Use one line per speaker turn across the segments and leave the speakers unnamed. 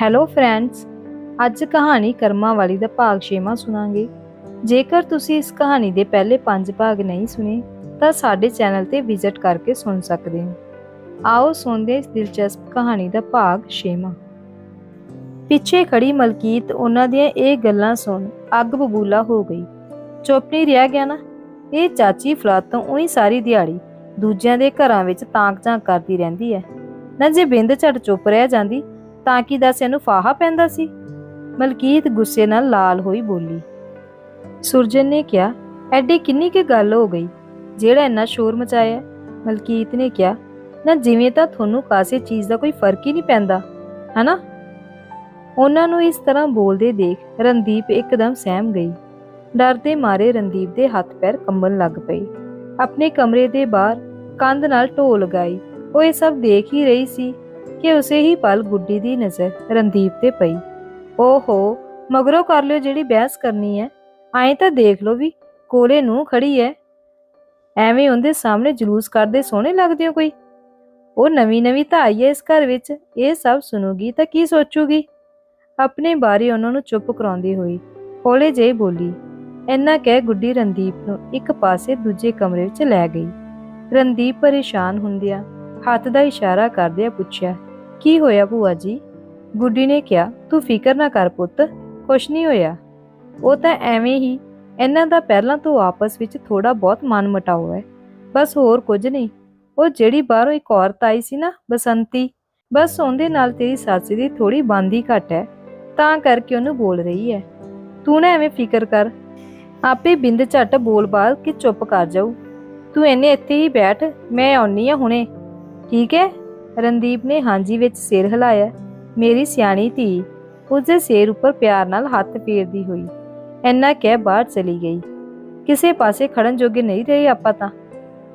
Hello friends ਅੱਜ ਕਹਾਣੀ ਕਰਮਾਂ ਵਾਲੀ ਦਾ ਭਾਗ 6ਵਾਂ ਸੁਣਾਂਗੇ। ਜੇਕਰ ਤੁਸੀਂ ਇਸ ਕਹਾਣੀ ਦੇ ਪਹਿਲੇ 5 ਭਾਗ ਨਹੀਂ ਸੁਣੇ, ਤਾਂ ਸਾਡੇ ਚੈਨਲ ਤੇ ਵਿਜ਼ਿਟ ਕਰਕੇ ਸੁਣ ਸਕਦੇ ਹੋ। ਆਓ ਸੁਣਦੇ ਇਸ ਦਿਲਚਸਪ ਕਹਾਣੀ ਦਾ ਭਾਗ 6ਵਾਂ ਪਿੱਛੇ ਖੜੀ ਮਲਕੀਤ ਉਹਨਾਂ ਦੀਆਂ ਇਹ ਗੱਲਾਂ ਸੁਣ ਅੱਗ ਬਬੂਲਾ ਹੋ ਗਈ। ਚੁੱਪ ਨਹੀਂ ਰਿਹਾ ਗਿਆ ਨਾ? ਇਹ ਚਾਚੀ ਫਲਾਤ ਤੋਂ ਉਹੀ ਸਾਰੀ ਦਿਹਾੜੀ ਦੂਜਿਆਂ ਦੇ ਘਰਾਂ ਵਿੱਚ ਤਾਂਕ-ਝਾਂਕ ਕਰਦੀ ਰਹਿੰਦੀ ਹੈ। ਨਾ ਜੇ ਬਿੰਦ ਝਟ ਚੁੱਪ ਰਹਿ ਜਾਂਦੀ ਤਾਂ ਕਿ ਦੱਸ ਇਹਨੂੰ ਫਾਹਾ ਪੈਂਦਾ ਸੀ। ਮਲਕੀਤ ਗੁੱਸੇ ਨਾਲ ਲਾਲ ਹੋਈ ਬੋਲੀ। ਸੁਰਜਨ ਨੇ ਕਿਹਾ, ਐਡੀ ਕਿੰਨੀ ਕੁ ਗੱਲ ਹੋ ਗਈ? ਜਿਹੜਾ ਇੰਨਾ ਸ਼ੋਰ ਮਚਾਇਆ ਮਲਕੀਤ ਨੇ ਕਿਹਾ, ਨਾ ਜਿਵੇਂ ਤਾਂ ਤੁਹਾਨੂੰ ਕਾਸੇ ਚੀਜ਼ ਦਾ ਕੋਈ ਫ਼ਰਕ ਹੀ ਨਹੀਂ ਪੈਂਦਾ, ਹਨਾ? ਉਹਨਾਂ ਨੂੰ ਇਸ ਤਰ੍ਹਾਂ ਬੋਲਦੇ ਦੇਖ ਰਣਦੀਪ ਇੱਕਦਮ ਸਹਿਮ ਗਈ। ਡਰ ਦੇ ਮਾਰੇ ਰਣਦੀਪ ਦੇ ਹੱਥ ਪੈਰ ਕੰਬਣ ਲੱਗ ਪਏ। ਆਪਣੇ ਕਮਰੇ ਦੇ ਬਾਹਰ ਕੰਧ ਨਾਲ ਢੋ ਲਗਾਈ ਉਹ ਇਹ ਸਭ ਦੇਖ ਹੀ ਰਹੀ ਸੀ ਕਿ ਉਸੇ ਹੀ ਪਲ ਗੁੱਡੀ ਦੀ ਨਜ਼ਰ ਰਣਦੀਪ ਤੇ ਪਈ। ਓਹੋ, ਮਗਰੋਂ ਕਰ ਲਿਓ ਜਿਹੜੀ ਬਹਿਸ ਕਰਨੀ ਹੈ ਆਏ ਤਾਂ ਦੇਖ ਲਓ ਵੀ ਕੋਲੇ ਨੂੰ ਖੜੀ ਹੈ ਐਵੇਂ ਉਹਦੇ ਸਾਹਮਣੇ ਜਲੂਸ ਕਰਦੇ ਸੋਹਣੇ ਲੱਗਦੇ ਹੋ ਕੋਈ? ਉਹ ਨਵੀਂ ਨਵੀਂ ਤਾਂ ਆਈ ਹੈ ਇਸ ਘਰ ਵਿੱਚ, ਇਹ ਸਭ ਸੁਣੂਗੀ ਤਾਂ ਕੀ ਸੋਚੂਗੀ? ਆਪਣੇ ਬਾਰੇ ਉਹਨਾਂ ਨੂੰ ਚੁੱਪ ਕਰਾਉਂਦੀ ਹੋਈ ਹੌਲੇ ਜਿਹੀ ਬੋਲੀ। ਇੰਨਾ ਕਹਿ ਗੁੱਡੀ ਰਣਦੀਪ ਨੂੰ ਇੱਕ ਪਾਸੇ ਦੂਜੇ ਕਮਰੇ ਵਿੱਚ ਲੈ ਗਈ। ਰਣਦੀਪ ਪਰੇਸ਼ਾਨ ਹੁੰਦਿਆਂ ਹੱਥ ਦਾ ਇਸ਼ਾਰਾ ਕਰਦਿਆਂ ਪੁੱਛਿਆ ਕੀ ਹੋਇਆ ਭੂਆ ਜੀ? ਗੁੱਡੀ ਨੇ ਕਿਹਾ, ਤੂੰ ਫਿਕਰ ਨਾ ਕਰ ਪੁੱਤ, ਕੁਛ ਨਹੀਂ ਹੋਇਆ। ਉਹ ਤਾਂ ਐਵੇਂ ਹੀ ਇਹਨਾਂ ਦਾ ਪਹਿਲਾਂ ਤੋਂ ਆਪਸ ਵਿੱਚ ਥੋੜਾ ਬਹੁਤ ਮਨ ਮਟਾਓ ਹੈ। ਬਸ ਹੋਰ ਕੁਝ ਨਹੀਂ। ਉਹ ਜਿਹੜੀ ਬਾਹਰੋਂ ਇੱਕ ਔਰਤ ਆਈ ਸੀ ਨਾ, ਬਸੰਤੀ, ਬਸ ਉਹਦੇ ਨਾਲ ਤੇਰੀ ਸੱਸ ਦੀ ਥੋੜੀ ਬਾਂਦੀ ਘਟ ਹੈ। ਤਾਂ ਕਰਕੇ ਉਹਨੂੰ ਬੋਲ ਰਹੀ ਹੈ। ਤੂੰ ਨਾ ਐਵੇਂ ਫਿਕਰ ਕਰ। ਆਪੇ ਬਿੰਦ ਝੱਟ ਬੋਲ ਬਾਲ ਕਿ ਚੁੱਪ ਕਰ ਜਾਊ। ਤੂੰ ਇਹਨੇ ਇੱਥੇ ਹੀ ਬੈਠ, ਮੈਂ ਆਉਣੀ ਆ ਹੁਣੇ। ਠੀਕ ਹੈ? ਰਣਦੀਪ ਨੇ ਹਾਂਜੀ ਵਿੱਚ ਸਿਰ ਹਿਲਾਇਆ। ਮੇਰੀ ਸਿਆਣੀ ਧੀ, ਉਸਦੇ ਸਿਰ ਉੱਪਰ ਪਿਆਰ ਨਾਲ ਹੱਥ ਫੇਰਦੀ ਹੋਈ। ਐਨਾ ਕਹਿ ਬਾਹਰ ਚਲੀ ਗਈ। ਕਿਸੇ ਪਾਸੇ ਖੜਨ ਜੋਗੇ ਨਹੀਂ ਰਹੇ ਆਪਾਂ ਤਾਂ।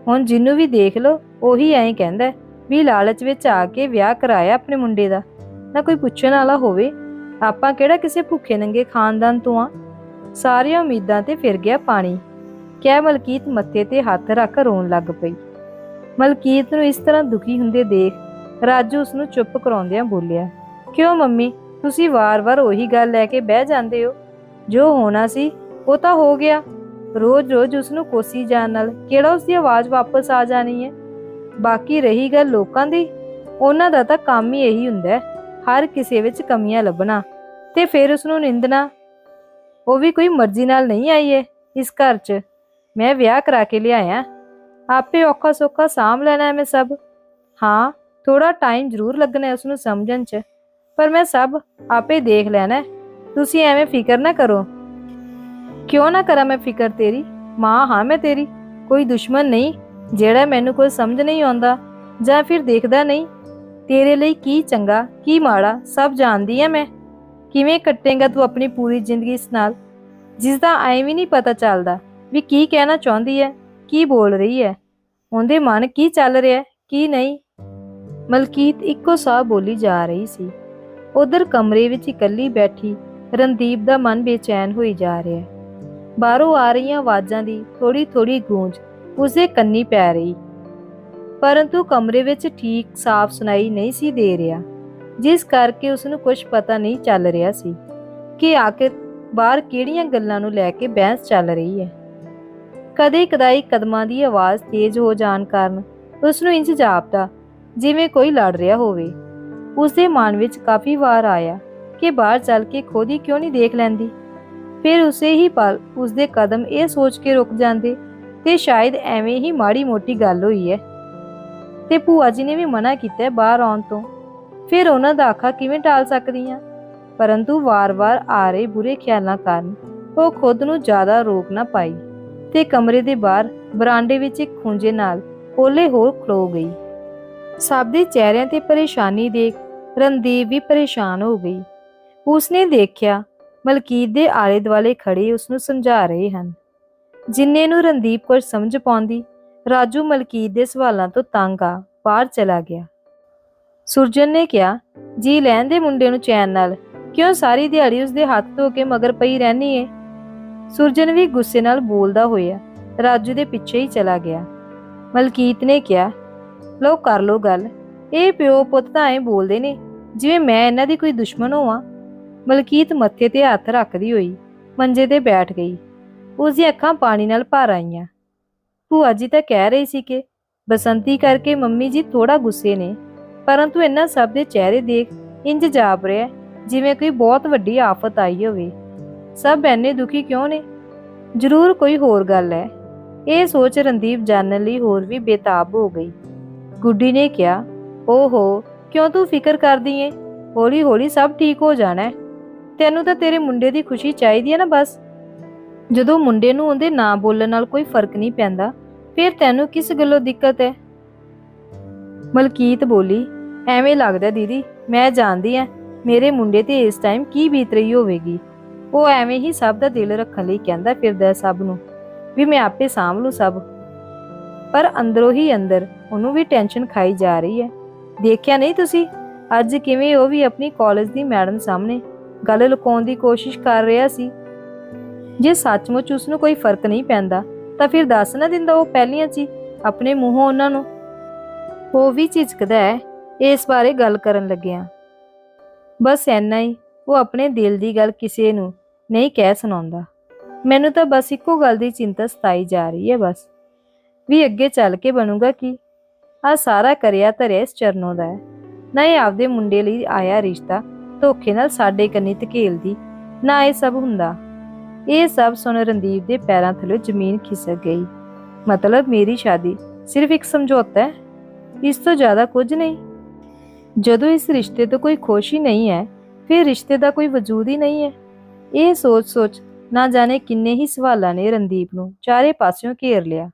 ਹੁਣ ਜਿੰਨੂੰ ਵੀ ਦੇਖ ਲੋ ਉਹੀ ਐਂ ਕਹਿੰਦਾ ਵੀ ਲਾਲਚ ਵਿੱਚ ਆ ਕੇ ਵਿਆਹ ਕਰਾਇਆ ਆਪਣੇ ਮੁੰਡੇ ਦਾ। ਨਾ ਕੋਈ ਪੁੱਛਣ ਵਾਲਾ ਹੋਵੇ, ਆਪਾਂ ਕਿਹੜਾ ਕਿਸੇ ਭੁੱਖੇ ਨੰਗੇ ਖਾਨਦਾਨ ਤੋਂ ਆ? ਸਾਰੀਆਂ ਉਮੀਦਾਂ ਤੇ ਫਿਰ ਗਿਆ ਪਾਣੀ। ਕਹਿ ਮਲਕੀਤ ਮੱਥੇ ਤੇ ਹੱਥ ਰੱਖ ਰੋਣ ਲੱਗ ਪਈ। ਮਲਕੀਤ ਨੂੰ ਇਸ ਤਰ੍ਹਾਂ ਦੁਖੀ ਹੁੰਦੇ ਦੇਖ ਰਾਜੂ ਉਸ ਨੂੰ ਚੁੱਪ ਕਰਾਉਂਦਿਆਂ ਬੋਲਿਆ, ਕਿਉਂ ਮੰਮੀ? ਤੁਸੀਂ ਵਾਰ-ਵਾਰ ਉਹੀ ਗੱਲ ਲੈ ਕੇ ਬਹਿ ਜਾਂਦੇ ਹੋ। ਜੋ ਹੋਣਾ ਸੀ, ਉਹ ਤਾਂ ਹੋ ਗਿਆ। ਰੋਜ਼-ਰੋਜ਼ ਉਸ ਨੂੰ ਕੋਸੀ ਜਾਣ ਨਾਲ ਕਿਹੜਾ ਉਸ ਦੀ ਆਵਾਜ਼ ਵਾਪਸ ਆ ਜਾਣੀ ਹੈ? ਬਾਕੀ ਰਹੀ ਗੱਲ ਲੋਕਾਂ ਦੀ, ਉਹਨਾਂ ਦਾ ਤਾਂ ਕੰਮ ਹੀ ਇਹੀ ਹੁੰਦਾ ਹੈ, ਹਰ ਕਿਸੇ ਵਿੱਚ ਕਮੀਆਂ ਲੱਭਣਾ। ਤੇ ਫਿਰ ਉਸ ਨੂੰ ਨਿੰਦਣਾ? ਉਹ ਵੀ ਕੋਈ ਮਰਜ਼ੀ ਨਾਲ ਨਹੀਂ ਆਈ ਏ, ਇਸ ਘਰ 'ਚ। ਮੈਂ ਵਿਆਹ ਕਰਾ ਕੇ ਲਿਆਇਆ। ਆਪੇ ਔਖਾ ਸੌਖਾ ਸਾਂਭ ਲੈਣਾ ਮੈਂ ਸਭ। ਹਾਂ ਥੋੜਾ ਟਾਈਮ ਜ਼ਰੂਰ ਲੱਗਣਾ ਹੈ ਉਸ ਨੂੰ ਸਮਝਣ 'ਚ। ਪਰ ਮੈਂ ਸਭ ਆਪੇ ਦੇਖ ਲੈਣਾ ਤੁਸੀਂ ਐਵੇਂ ਫਿਕਰ ਨਾ ਕਰੋ। ਕਿਉਂ ਨਾ ਕਰਾਂ ਮੈਂ ਫਿਕਰ ਤੇਰੀ? ਮਾਂ ਹਾਂ ਮੈਂ ਤੇਰੀ। ਕੋਈ ਦੁਸ਼ਮਣ ਨਹੀਂ, ਜਿਹੜਾ ਮੈਨੂੰ ਕੋਈ ਸਮਝ ਨਹੀਂ ਆਉਂਦਾ ਜਾਂ ਫਿਰ ਦੇਖਦਾ ਨਹੀਂ। ਤੇਰੇ ਲਈ ਕੀ ਚੰਗਾ, ਕੀ ਮਾੜਾ, ਸਭ ਜਾਣਦੀ ਐ ਮੈਂ। ਕਿਵੇਂ ਕੱਟੇਗਾ ਤੂੰ ਆਪਣੀ ਪੂਰੀ ਜ਼ਿੰਦਗੀ ਇਸ ਨਾਲ? ਜਿਸ ਦਾ ਐਂ ਵੀ ਨਹੀਂ ਪਤਾ ਚੱਲਦਾ ਵੀ ਕੀ ਕਹਿਣਾ ਚਾਹੁੰਦੀ ਹੈ, ਕੀ ਬੋਲ ਰਹੀ ਹੈ। ਉਹਦੇ ਮਨ ਕੀ ਚੱਲ ਰਿਹਾ ਕੀ ਨਹੀਂ ਮਲਕੀਤ ਇੱਕੋ ਸਾਹ ਬੋਲੀ ਜਾ ਰਹੀ ਸੀ। ਉਧਰ ਕਮਰੇ ਵਿੱਚ ਇਕੱਲੀ ਬੈਠੀ ਰਣਦੀਪ ਦਾ ਮਨ ਬੇਚੈਨ ਹੋਈ ਜਾ ਰਿਹਾ। ਬਾਹਰੋਂ ਆ ਰਹੀਆਂ ਆਵਾਜ਼ਾਂ ਦੀ ਥੋੜੀ ਥੋੜੀ ਗੂੰਜ ਉਸਦੇ ਕੰਨੀ ਪੈ ਰਹੀ। ਪਰੰਤੂ ਕਮਰੇ ਵਿੱਚ ਠੀਕ ਸਾਫ਼ ਸੁਣਾਈ ਨਹੀਂ ਸੀ ਦੇ ਰਿਹਾ, ਜਿਸ ਕਰਕੇ ਉਸ ਨੂੰ ਕੁਝ ਪਤਾ ਨਹੀਂ ਚੱਲ ਰਿਹਾ ਸੀ ਕਿ ਆਖਿਰ ਬਾਹਰ ਕਿਹੜੀਆਂ ਗੱਲਾਂ ਨੂੰ ਲੈ ਕੇ ਬਹਿਸ ਚੱਲ ਰਹੀ ਹੈ। ਕਦੇ ਕਦਾਈ ਕਦਮਾਂ ਦੀ ਆਵਾਜ਼ ਤੇਜ਼ ਹੋ ਜਾਣ ਕਾਰਨ ਉਸ ਨੂੰ ਇੰਜ ਜਾਪਦਾ ਜਿਵੇਂ ਕੋਈ ਲੜ ਰਿਹਾ ਹੋਵੇ। ਉਸ ਦੇ ਮਨ ਵਿੱਚ ਕਾਫੀ ਵਾਰ ਆਇਆ ਕਿ ਬਾਹਰ ਚੱਲ ਕੇ ਖੁਦ ਹੀ ਕਿਉਂ ਨਹੀਂ ਦੇਖ ਲੈਂਦੀ। ਫਿਰ ਉਸੇ ਹੀ ਪਲ ਉਸ ਦੇ ਕਦਮ ਇਹ ਸੋਚ ਕੇ ਰੁਕ ਜਾਂਦੇ ਤੇ ਸ਼ਾਇਦ ਐਵੇਂ ਹੀ ਮਾੜੀ ਮੋਟੀ ਗੱਲ ਹੋਈ ਹੈ ਤੇ ਭੂਆ ਜੀ ਨੇ ਵੀ ਮਨਾ ਕੀਤਾ ਬਾਹਰ ਆਉਣ ਤੋਂ। ਫਿਰ ਉਹਨਾਂ ਦਾ ਆਖਾ, ਕਿਵੇਂ ਟਾਲ ਸਕਦੀਆਂ? ਪਰੰਤੂ ਵਾਰ-ਵਾਰ ਆ ਰਹੇ ਬੁਰੇ ਖਿਆਲਾਂ ਕਾਰਨ ਉਹ ਖੁਦ ਨੂੰ ਜ਼ਿਆਦਾ ਰੋਕ ਨਾ ਪਾਈ ਤੇ ਕਮਰੇ ਦੇ ਬਾਹਰ ਬਰਾਂਡੇ ਵਿੱਚ ਇੱਕ ਖੁੰਝੇ ਨਾਲ ਓਲੇ ਹੋਰ ਖਲੋ ਗਈ। ਸਭ ਦੇ ਚਿਹਰਿਆਂ ਤੇ ਪਰੇਸ਼ਾਨੀ ਦੇਖ ਰਣਦੀਪ ਵੀ ਪਰੇਸ਼ਾਨ ਹੋ ਗਈ। ਉਸਨੇ ਦੇਖਿਆ, ਮਲਕੀਤ ਦੇ ਆਲੇ ਦੁਆਲੇ ਖੜੇ ਉਸ ਨੂੰ ਸਮਝਾ ਰਹੇ ਹਨ। ਜਿੰਨੇ ਨੂੰ ਰਣਦੀਪ ਕੁਝ ਸਮਝ ਪਾਉਂਦੀ, ਰਾਜੂ ਮਲਕੀਤ ਦੇ ਸਵਾਲਾਂ ਤੋਂ ਤੰਗ ਆ, ਬਾਹਰ ਚਲਾ ਗਿਆ। ਸੁਰਜਨ ਨੇ ਕਿਹਾ, ਜੀ ਲੈਣ ਦੇ ਮੁੰਡੇ ਨੂੰ ਚੈਨ ਨਾਲ, ਕਿਉਂ ਸਾਰੀ ਦਿਹਾੜੀ ਉਸਦੇ ਹੱਥ ਧੋ ਕੇ ਮਗਰ ਪਈ ਰਹਿਣੀ ਏ? ਸੁਰਜਨ ਵੀ ਗੁੱਸੇ ਨਾਲ ਬੋਲਦਾ ਹੋਇਆ, ਰਾਜੂ ਦੇ ਪਿੱਛੇ ਹੀ ਚਲਾ ਗਿਆ। ਮਲਕੀਤ ਨੇ ਕਿਹਾ ਲੋ ਕਰ ਲੋ ਗੱਲ। ਇਹ ਪਿਓ ਪੁੱਤ ਤਾਂ ਐਂ ਬੋਲਦੇ ਨੇ, ਜਿਵੇਂ ਮੈਂ ਇਹਨਾਂ ਦੀ ਕੋਈ ਦੁਸ਼ਮਣ ਹੋਵਾਂ। ਮਲਕੀਤ ਮੱਥੇ ਤੇ ਹੱਥ ਰੱਖਦੀ ਹੋਈ ਮੰਜੇ ਤੇ ਬੈਠ ਗਈ। ਉਸ ਦੀਆਂ ਅੱਖਾਂ ਪਾਣੀ ਨਾਲ ਭਰ ਆਈਆਂ। ਭੂਆ ਜੀ ਤਾਂ ਕਹਿ ਰਹੀ ਸੀ ਕਿ ਬਸੰਤੀ ਕਰਕੇ ਮੰਮੀ ਜੀ ਥੋੜਾ ਗੁੱਸੇ ਨੇ, ਪਰੰਤੂ ਇਹਨਾਂ ਸਭ ਦੇ ਚਿਹਰੇ ਦੇਖ ਇੰਜ ਜਾਪ ਰਿਹਾ ਜਿਵੇਂ ਕੋਈ ਬਹੁਤ ਵੱਡੀ ਆਫਤ ਆਈ ਹੋਵੇ। ਸਭ ਐਨੇ ਦੁਖੀ ਕਿਉਂ ਨੇ? ਜ਼ਰੂਰ ਕੋਈ ਹੋਰ ਗੱਲ ਹੈ। ਇਹ ਸੋਚ ਰਣਦੀਪ ਜਾਣਨ ਲਈ ਹੋਰ ਵੀ ਬੇਤਾਬ ਹੋ ਗਈ। ਗੁੱਡੀ ਨੇ ਕਿਹਾ, ਓਹੋ, ਕਿਉਂ ਤੂੰ ਫਿਕਰ ਕਰਦੀ ਏ? ਹੌਲੀ ਹੌਲੀ ਸਭ ਠੀਕ ਹੋ ਜਾਣਾ ਹੈ। ਤੈਨੂੰ ਤਾਂ ਤੇਰੇ ਮੁੰਡੇ ਦੀ ਖੁਸ਼ੀ ਚਾਹੀਦੀ ਹੈ ਨਾ ਬਸ। ਜਦੋਂ ਮੁੰਡੇ ਨੂੰ ਉਹਦੇ ਨਾਂ ਬੋਲਣ ਨਾਲ ਕੋਈ ਫ਼ਰਕ ਨਹੀਂ ਪੈਂਦਾ, ਫਿਰ ਤੈਨੂੰ ਕਿਸ ਗੱਲੋਂ ਦਿੱਕਤ ਹੈ? ਮਲਕੀਤ ਬੋਲੀ, ਐਵੇਂ ਲੱਗਦਾ ਦੀਦੀ, ਮੈਂ ਜਾਣਦੀ ਆ, ਮੇਰੇ ਮੁੰਡੇ ਤੇ ਇਸ ਟਾਈਮ ਕੀ ਬੀਤ ਰਹੀ ਹੋਵੇਗੀ। ਉਹ ਐਵੇਂ ਹੀ ਸਭ ਦਾ ਦਿਲ ਰੱਖਣ ਲਈ ਕਹਿੰਦਾ ਫਿਰਦਾ ਸਭ ਨੂੰ। ਵੀ ਮੈਂ ਆਪੇ ਸਾਂਭ ਲੂ ਸਭ। ਪਰ ਅੰਦਰੋਂ ਹੀ ਅੰਦਰ ਉਹਨੂੰ ਵੀ ਟੈਨਸ਼ਨ ਖਾਈ ਜਾ ਰਹੀ ਹੈ। ਦੇਖਿਆ ਨਹੀਂ ਤੁਸੀਂ? ਅੱਜ ਕਿਵੇਂ ਉਹ ਵੀ ਆਪਣੀ ਕਾਲਜ ਦੀ ਮੈਡਮ ਸਾਹਮਣੇ ਗੱਲ ਲੁਕਾਉਣ ਦੀ ਕੋਸ਼ਿਸ਼ ਕਰ ਰਿਹਾ ਸੀ। ਜੇ ਸੱਚਮੁੱਚ ਉਸ ਨੂੰ ਕੋਈ ਫ਼ਰਕ ਨਹੀਂ ਪੈਂਦਾ, ਤਾਂ ਫਿਰ ਦੱਸ ਨਾ ਦਿੰਦਾ ਉਹ ਪਹਿਲੀਆਂ 'ਚ ਆਪਣੇ ਮੂੰਹੋਂ ਉਹਨਾਂ ਨੂੰ। ਉਹ ਵੀ ਝਿਜਕਦਾ ਹੈ, ਇਸ ਬਾਰੇ ਗੱਲ ਕਰਨ ਲੱਗਿਆ। ਬਸ ਐਨਾ ਹੀ, ਉਹ ਆਪਣੇ ਦਿਲ ਦੀ ਗੱਲ ਕਿਸੇ ਨੂੰ ਨਹੀਂ ਕਹਿ ਸੁਣਾਉਂਦਾ। ਮੈਨੂੰ ਤਾਂ ਬਸ ਇੱਕੋ ਗੱਲ ਦੀ ਚਿੰਤਾ ਸਤਾਈ ਜਾ ਰਹੀ ਹੈ ਬਸ। ਵੀ ਅੱਗੇ ਚੱਲ ਕੇ ਬਣੂਗਾ ਕੀ? ਆ ਸਾਰਾ ਕਰਿਆ ਧਰਿਆ ਇਸ ਚਰਨੋਂ ਦਾ ਹੈ। ਨਾ ਇਹ ਆਪਦੇ ਮੁੰਡੇ ਲਈ ਆਇਆ ਰਿਸ਼ਤਾ, ਧੋਖੇ ਨਾਲ ਸਾਡੇ ਕੰਨੀ ਧਕੇਲਦੀ, ਨਾ ਇਹ ਸਭ ਹੁੰਦਾ। ਇਹ ਸਭ ਸੁਣ ਰਣਦੀਪ ਦੇ ਪੈਰਾਂ ਥੱਲੇ ਜ਼ਮੀਨ ਖਿਸਕ ਗਈ। ਮਤਲਬ ਮੇਰੀ ਸ਼ਾਦੀ ਸਿਰਫ ਇੱਕ ਸਮਝੌਤਾ ਹੈ? ਇਸ ਤੋਂ ਜ਼ਿਆਦਾ ਕੁਝ ਨਹੀਂ। ਜਦੋਂ ਇਸ ਰਿਸ਼ਤੇ ਤੋਂ ਕੋਈ ਖੁਸ਼ੀ ਨਹੀਂ ਹੈ, ਫਿਰ ਰਿਸ਼ਤੇ ਦਾ ਕੋਈ ਵਜੂਦ ਹੀ ਨਹੀਂ ਹੈ। ਇਹ ਸੋਚ-ਸੋਚ ਨਾ ਜਾਣੇ ਕਿੰਨੇ ਹੀ ਸਵਾਲਾਂ ਨੇ ਰਣਦੀਪ ਨੂੰ ਚਾਰੇ ਪਾਸਿਓਂ ਘੇਰ ਲਿਆ।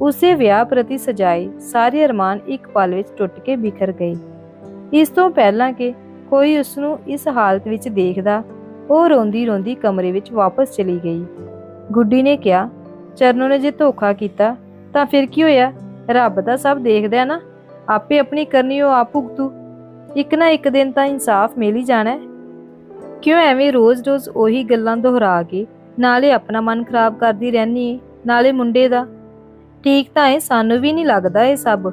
ਉਸੇ ਵਿਆਹ ਪ੍ਰਤੀ ਸਜਾਏ ਸਾਰੇ ਅਰਮਾਨ ਇੱਕ ਪਲ ਵਿੱਚ ਟੁੱਟ ਕੇ ਬਿਖਰ ਗਏ। ਇਸ ਤੋਂ ਪਹਿਲਾਂ ਕਿ ਕੋਈ ਉਸ ਨੂੰ ਇਸ ਹਾਲਤ ਵਿੱਚ ਦੇਖਦਾ, ਉਹ ਰੋਂਦੀ ਰੋਂਦੀ ਕਮਰੇ ਵਿੱਚ ਵਾਪਸ ਚਲੀ ਗਈ। ਗੁੱਡੀ ਨੇ ਕਿਹਾ, ਚਰਨੋ ਨੇ ਜੇ ਧੋਖਾ ਕੀਤਾ, ਤਾਂ ਫਿਰ ਕੀ ਹੋਇਆ? ਰੱਬ ਦਾ ਸਭ ਦੇਖਦਾ ਹੈ ਨਾ। ਆਪੇ ਆਪਣੀ ਕਰਨੀ ਉਹ ਆਪ ਭੁਗਤੂ। ਇੱਕ ਨਾ ਇੱਕ ਦਿਨ ਤਾਂ ਇਨਸਾਫ ਮਿਲ ਹੀ ਜਾਣਾ ਕਿਉਂ ਐਵੇਂ ਰੋਜ਼-ਰੋਜ਼ ਉਹੀ ਗੱਲਾਂ ਦੁਹਰਾ ਕੇ ਨਾਲੇ ਆਪਣਾ ਮਨ ਖਰਾਬ ਕਰਦੀ ਰਹਿਣੀ ਏ, ਨਾਲੇ ਮੁੰਡੇ ਦਾ? ਠੀਕ ਤਾਂ ਇਹ ਸਾਨੂੰ ਵੀ ਨਹੀਂ ਲੱਗਦਾ ਇਹ ਸਭ।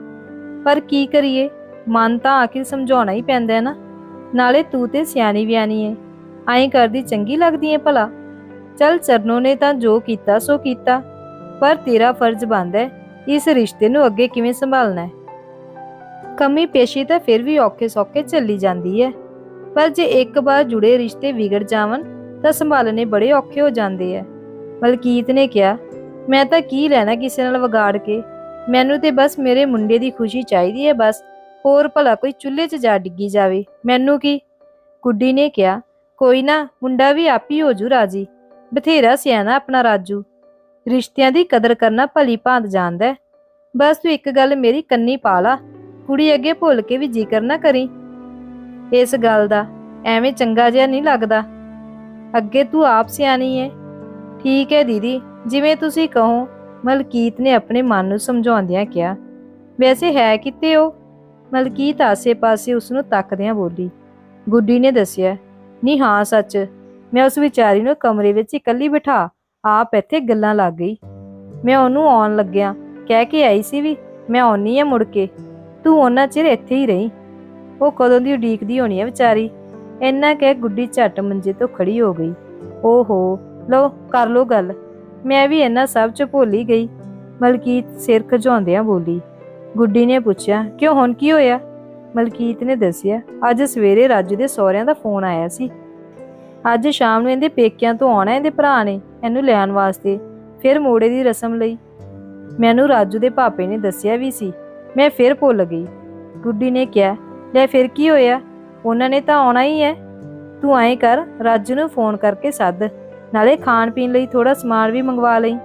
ਪਰ ਕੀ ਕਰੀਏ? ਮਨ ਤਾਂ ਆਖਿਰ ਸਮਝਾਉਣਾ ਹੀ ਪੈਂਦਾ ਹੈ ਨਾ। ਨਾਲੇ ਤੂੰ ਤੇ ਸਿਆਣੀ ਵਿਆਣੀ ਏ। ਐਂ ਕਰਦੀ ਚੰਗੀ ਲੱਗਦੀ ਏ ਭਲਾ। ਚੱਲ ਚਰਨੋ ਨੇ ਤਾਂ ਜੋ ਕੀਤਾ, ਸੋ ਕੀਤਾ। ਪਰ ਤੇਰਾ ਫਰਜ਼ ਬਣਦਾ ਹੈ, ਇਸ ਰਿਸ਼ਤੇ ਨੂੰ ਅੱਗੇ ਕਿਵੇਂ ਸੰਭਾਲਣਾ ਹੈ। ਕਮੀ ਪੇਸ਼ੀ ਤਾਂ ਫਿਰ ਵੀ ਔਖੇ ਸੌਖੇ ਚੱਲੀ ਜਾਂਦੀ ਹੈ। ਪਰ ਜੇ ਇੱਕ ਵਾਰ ਜੁੜੇ ਰਿਸ਼ਤੇ ਵਿਗੜ ਜਾਵਨ ਤਾਂ ਸੰਭਾਲਣੇ ਬੜੇ ਔਖੇ ਹੋ ਜਾਂਦੇ ਐ ਮਲਕੀਤ ਨੇ ਕਿਹਾ ਮੈਂ ਤਾਂ ਕੀ ਲੈਣਾ ਕਿਸੇ ਨਾਲ ਵਿਗਾੜ ਕੇ? ਮੈਨੂੰ ਤੇ ਬਸ ਮੇਰੇ ਮੁੰਡੇ ਦੀ ਖੁਸ਼ੀ ਚਾਹੀਦੀ ਹੈ ਬਸ। ਹੋਰ ਭਲਾ ਕੋਈ ਚੁੱਲ੍ਹੇ 'ਚ ਜਾ ਡਿੱਗੀ ਜਾਵੇ। ਮੈਨੂੰ ਕੀ? ਗੁੱਡੀ ਨੇ ਕਿਹਾ, ਕੋਈ ਨਾ, ਮੁੰਡਾ ਵੀ ਆਪ ਹੀ ਹੋ ਜੂ ਰਾਜੀ। ਬਥੇਰਾ ਸਿਆਣਾ ਆਪਣਾ ਰਾਜੂ। ਰਿਸ਼ਤਿਆਂ ਦੀ ਕਦਰ ਕਰਨਾ ਭਲੀ ਭਾਂਤ ਜਾਣਦਾ ਬਸ ਤੂੰ ਇੱਕ ਗੱਲ ਮੇਰੀ ਕੰਨੀ ਪਾ ਲਾ। ਕੁੜੀ ਅੱਗੇ ਭੁੱਲ ਕੇ ਵੀ ਜ਼ਿਕਰ ਨਾ ਕਰੀ। ਇਸ ਗੱਲ ਦਾ ਐਵੇਂ ਚੰਗਾ ਜਿਹਾ ਨਹੀਂ ਲੱਗਦਾ। ਅੱਗੇ ਤੂੰ ਆਪ ਸਿਆਣੀ ਏ। ਠੀਕ ਹੈ ਦੀਦੀ। ਜਿਵੇਂ ਤੁਸੀਂ ਕਹੋ, ਮਲਕੀਤ ਨੇ ਆਪਣੇ ਮਨ ਨੂੰ ਸਮਝਾਉਂਦਿਆਂ ਕਿਹਾ, ਵੈਸੇ ਹੈ ਕਿਤੇ ਉਹ? ਮਲਕੀਤ ਆਸੇ-ਪਾਸੇ ਉਸ ਨੂੰ ਤੱਕਦਿਆਂ ਬੋਲੀ, ਗੁੱਡੀ ਨੇ ਦੱਸਿਆ ਨਹੀਂ ਹਾਂ, ਸੱਚ, ਮੈਂ ਉਸ ਵਿਚਾਰੀ ਨੂੰ ਕਮਰੇ ਵਿੱਚ ਇਕੱਲੀ ਬਿਠਾ, ਆਪ ਇੱਥੇ ਗੱਲਾਂ ਲੱਗ ਗਈ। ਮੈਂ ਉਹਨੂੰ ਆਉਣ ਲੱਗਿਆ, ਕਹਿ ਕੇ ਆਈ ਸੀ ਵੀ, ਮੈਂ ਆਉਣੀ ਆ ਮੁੜ ਕੇ, ਤੂੰ ਉਹਨਾਂ ਚਿਰ ਇੱਥੇ ਹੀ ਰਹੀ। ਉਹ ਕਦੋਂ ਦੀ ਉਡੀਕਦੀ ਹੋਣੀ ਆ ਵਿਚਾਰੀ? ਇੰਨਾ ਕਹਿ ਗੁੱਡੀ ਝੱਟ ਮੰਜੇ ਤੋਂ ਖੜੀ ਹੋ ਗਈ। ਓਹੋ, ਲਓ, ਕਰ ਲੋ ਗੱਲ ਮੈਂ ਵੀ ਇਹਨਾਂ ਸਭ ਚ ਭੁੱਲੀ ਗਈ। ਮਲਕੀਤ ਸਿਰ ਖਜਾਉਂਦਿਆਂ ਬੋਲੀ, ਗੁੱਡੀ ਨੇ ਪੁੱਛਿਆ, ਕਿਉਂ, ਹੁਣ ਕੀ ਹੋਇਆ? ਮਲਕੀਤ ਨੇ ਦੱਸਿਆ, ਅੱਜ ਸਵੇਰੇ ਰਾਜੂ ਦੇ ਸਹੁਰਿਆਂ ਦਾ ਫੋਨ ਆਇਆ ਸੀ। ਅੱਜ ਸ਼ਾਮ ਨੂੰ ਇਹਦੇ ਪੇਕਿਆਂ ਤੋਂ ਆਉਣਾ ਇਹਦੇ ਭਰਾ ਨੇ ਇਹਨੂੰ ਲੈਣ ਵਾਸਤੇ, ਫਿਰ ਮੋੜੇ ਦੀ ਰਸਮ ਲਈ। ਮੈਨੂੰ ਰਾਜੂ ਦੇ ਪਾਪੇ ਨੇ ਦੱਸਿਆ ਵੀ ਸੀ, ਮੈਂ ਫਿਰ ਭੁੱਲ ਗਈ। ਗੁੱਡੀ ਨੇ ਕਿਹਾ, ਲੈ ਫਿਰ ਕੀ ਹੋਇਆ? ਉਹਨਾਂ ਨੇ ਤਾਂ ਆਉਣਾ ਹੀ ਹੈ। ਤੂੰ ਐਂ ਕਰ, ਰਾਜੂ ਨੂੰ ਫੋਨ ਕਰਕੇ ਸੱਦ। ਨਾਲੇ ਖਾਣ ਪੀਣ ਲਈ ਥੋੜਾ ਸਮਾਨ ਵੀ ਮੰਗਵਾ ਲਈ।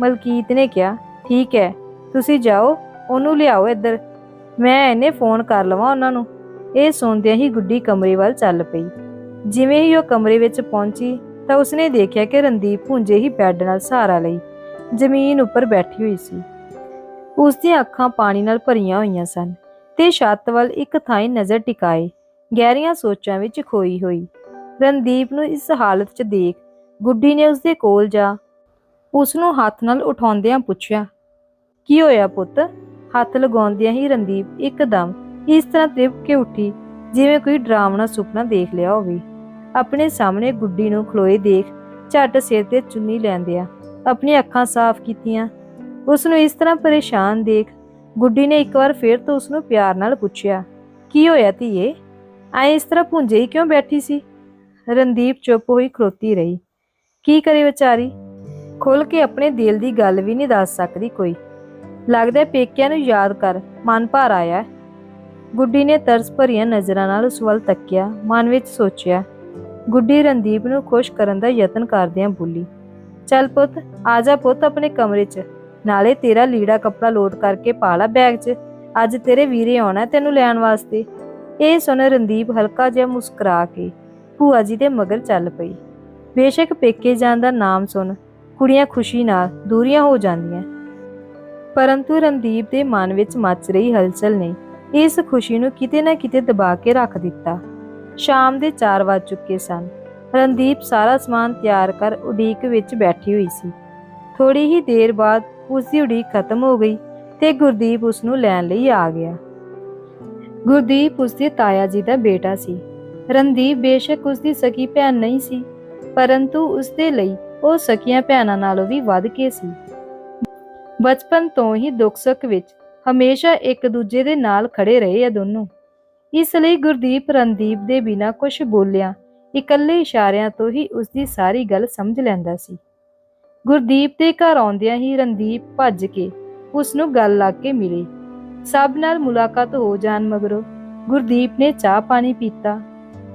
ਮਲਕੀਤ ਨੇ ਕਿਹਾ, ਠੀਕ ਹੈ, ਤੁਸੀਂ ਜਾਓ, ਉਹਨੂੰ ਲਿਆਓ ਇੱਧਰ। ਮੈਂ ਇਹਨੇ ਫੋਨ ਕਰ ਲਵਾਂ ਉਹਨਾਂ ਨੂੰ। ਇਹ ਸੁਣਦਿਆਂ ਹੀ ਗੁੱਡੀ ਕਮਰੇ ਵੱਲ ਚੱਲ ਪਈ। ਜਿਵੇਂ ਹੀ ਉਹ ਕਮਰੇ ਵਿੱਚ ਪਹੁੰਚੀ, ਤਾਂ ਉਸਨੇ ਦੇਖਿਆ ਕਿ ਰਣਦੀਪ ਭੁੰਜੇ ਹੀ ਬੈੱਡ ਨਾਲ ਸਹਾਰਾ ਲਈ, ਜ਼ਮੀਨ ਉੱਪਰ ਬੈਠੀ ਹੋਈ ਸੀ। ਉਸ ਦੀਆਂ ਅੱਖਾਂ ਪਾਣੀ ਨਾਲ ਭਰੀਆਂ ਹੋਈਆਂ ਸਨ ਤੇ ਛੱਤ ਵੱਲ ਇੱਕ ਥਾਂ ਨਜ਼ਰ ਟਿਕਾਏ, ਗਹਿਰੀਆਂ ਸੋਚਾਂ ਵਿੱਚ ਖੋਈ ਹੋਈ। ਰਣਦੀਪ ਨੂੰ ਇਸ ਹਾਲਤ 'ਚ ਦੇਖ ਗੁੱਡੀ ਨੇ ਉਸਦੇ ਕੋਲ ਜਾ ਉਸ ਨੂੰ ਹੱਥ ਨਾਲ ਉਠਾਉਂਦਿਆਂ ਪੁੱਛਿਆ, ਕੀ ਹੋਇਆ ਪੁੱਤ? ਹੱਥ ਲਗਾਉਂਦਿਆਂ ਹੀ ਰਣਦੀਪ ਇੱਕਦਮ ਇਸ ਤਰ੍ਹਾਂ ਤਿਪ ਕੇ ਉੱਠੀ ਜਿਵੇਂ ਕੋਈ ਡਰਾਵਣਾ ਸੁਪਨਾ ਦੇਖ ਲਿਆ ਹੋਵੇ। ਆਪਣੇ ਸਾਹਮਣੇ ਗੁੱਡੀ ਨੂੰ ਖਲੋਏ ਦੇਖ ਝੱਟ ਸਿਰ ਤੇ ਚੁੰਨੀ ਲੈਂਦਿਆ ਆਪਣੀਆਂ ਅੱਖਾਂ ਸਾਫ਼ ਕੀਤੀਆਂ। ਉਸ ਨੂੰ ਇਸ ਤਰ੍ਹਾਂ ਪਰੇਸ਼ਾਨ ਦੇਖ ਗੁੱਡੀ ਨੇ ਇੱਕ ਵਾਰ ਫੇਰ ਤੋਂ ਉਸ ਨੂੰ ਪਿਆਰ ਨਾਲ ਪੁੱਛਿਆ, ਕੀ ਹੋਇਆ ਧੀਏ? ਐ ਇਸ ਤਰ੍ਹਾਂ ਭੁੰਜੇ ਹੀ ਕਿਉਂ ਬੈਠੀ ਸੀ? ਰਣਦੀਪ ਚੁੱਪ ਹੋਈ ਖਲੋਤੀ ਰਹੀ। ਕੀ ਕਰੇ ਵਿਚਾਰੀ? ਖੁੱਲ ਕੇ ਆਪਣੇ ਦਿਲ ਦੀ ਗੱਲ ਵੀ ਨਹੀਂ ਦੱਸ ਸਕਦੀ ਕੋਈ। ਲੱਗਦਾ ਪੇਕਿਆਂ ਨੂੰ ਯਾਦ ਕਰ, ਮਨ ਭਾਰ ਆਇਆ ਗੁੱਡੀ ਨੇ ਤਰਸ ਭਰੀਆਂ ਨਜ਼ਰਾਂ ਨਾਲ ਉਸ ਵੱਲ ਤੱਕਿਆ, ਮਨ ਵਿੱਚ ਸੋਚਿਆ। ਗੁੱਡੀ ਰਣਦੀਪ ਨੂੰ ਖੁਸ਼ ਕਰਨ ਦਾ ਯਤਨ ਕਰਦਿਆਂ ਬੋਲੀ, ਚੱਲ ਪੁੱਤ, ਆ ਜਾ ਪੁੱਤ ਆਪਣੇ ਕਮਰੇ 'ਚ। ਨਾਲੇ ਤੇਰਾ ਲੀੜਾ ਕੱਪੜਾ ਲੋਡ ਕਰਕੇ ਪਾ ਲਾ ਬੈਗ 'ਚ। ਅੱਜ ਤੇਰੇ ਵੀਰੇ ਆਉਣਾ ਤੈਨੂੰ ਲੈਣ ਵਾਸਤੇ। ਇਹ ਸੁਣ ਰਣਦੀਪ ਹਲਕਾ ਜਿਹਾ ਮੁਸਕਰਾ ਕੇ ਭੂਆ ਜੀ ਦੇ ਮਗਰ ਚੱਲ ਪਈ। ਬੇਸ਼ੱਕ ਪੇਕੇ ਜਾਣ ਦਾ ਨਾਮ ਸੁਣ ਕੁੜੀਆਂ ਖੁਸ਼ੀ ਨਾਲ ਦੂਰੀਆਂ ਹੋ ਜਾਂਦੀਆਂ। ਪਰੰਤੂ ਰਣਦੀਪ ਦੇ ਮਨ ਵਿੱਚ ਮੱਚ ਰਹੀ ਹਲਚਲ ਨੇ ਇਸ ਖੁਸ਼ੀ ਨੂੰ ਕਿਤੇ ਨਾ ਕਿਤੇ ਦਬਾ ਕੇ ਰੱਖ ਦਿੱਤਾ। ਸ਼ਾਮ ਦੇ 4 ਵੱਜ ਚੁੱਕੇ ਸਨ। ਰਣਦੀਪ ਸਾਰਾ ਸਮਾਨ ਤਿਆਰ ਕਰ ਉਡੀਕ ਵਿੱਚ ਬੈਠੀ ਹੋਈ ਸੀ। ਥੋੜੀ ਹੀ ਦੇਰ ਬਾਅਦ ਉਸ ਦੀ ਉਡੀਕ ਖਤਮ ਹੋ ਗਈ ਤੇ ਗੁਰਦੀਪ ਉਸ ਨੂੰ ਲੈਣ ਲਈ ਆ ਗਿਆ। ਗੁਰਦੀਪ ਉਸ ਦੇ ਤਾਇਆ ਜੀ ਦਾ ਬੇਟਾ ਸੀ। ਰਣਦੀਪ ਬੇਸ਼ੱਕ ਉਸ ਦੀ ਸਕੀ ਭੈਣ ਨਹੀਂ ਸੀ। ਪਰੰਤੂ ਉਸ ਦੇ ਲਈ ਉਹ ਸਕੀਆਂ ਭੈਣਾਂ ਨਾਲੋਂ ਵੀ ਵੱਧ ਕੇ ਸੀ। ਬਚਪਨ ਤੋਂ ਹੀ ਦੁੱਖ ਸੁੱਖ ਵਿੱਚ ਹਮੇਸ਼ਾ ਇੱਕ ਦੂਜੇ ਦੇ ਨਾਲ ਖੜੇ ਰਹੇ ਆ ਦੋਨੋਂ। ਇਸ ਲਈ ਗੁਰਦੀਪ ਰਣਦੀਪ ਦੇ ਬਿਨਾਂ ਕੁਝ ਬੋਲਿਆ, ਇਕੱਲੇ ਇਸ਼ਾਰਿਆਂ ਤੋਂ ਹੀ ਉਸ ਦੀ ਸਾਰੀ ਗੱਲ ਸਮਝ ਲੈਂਦਾ ਸੀ। ਗੁਰਦੀਪ ਦੇ ਘਰ ਆਉਂਦਿਆਂ ਹੀ ਰਣਦੀਪ ਭੱਜ ਕੇ ਉਸ ਨੂੰ ਗੱਲ ਲਾ ਕੇ ਮਿਲੀ। ਸਭ ਨਾਲ ਮੁਲਾਕਾਤ ਹੋ ਜਾਣ ਮਗਰੋਂ ਗੁਰਦੀਪ ਨੇ ਚਾਹ ਪਾਣੀ ਪੀਤਾ।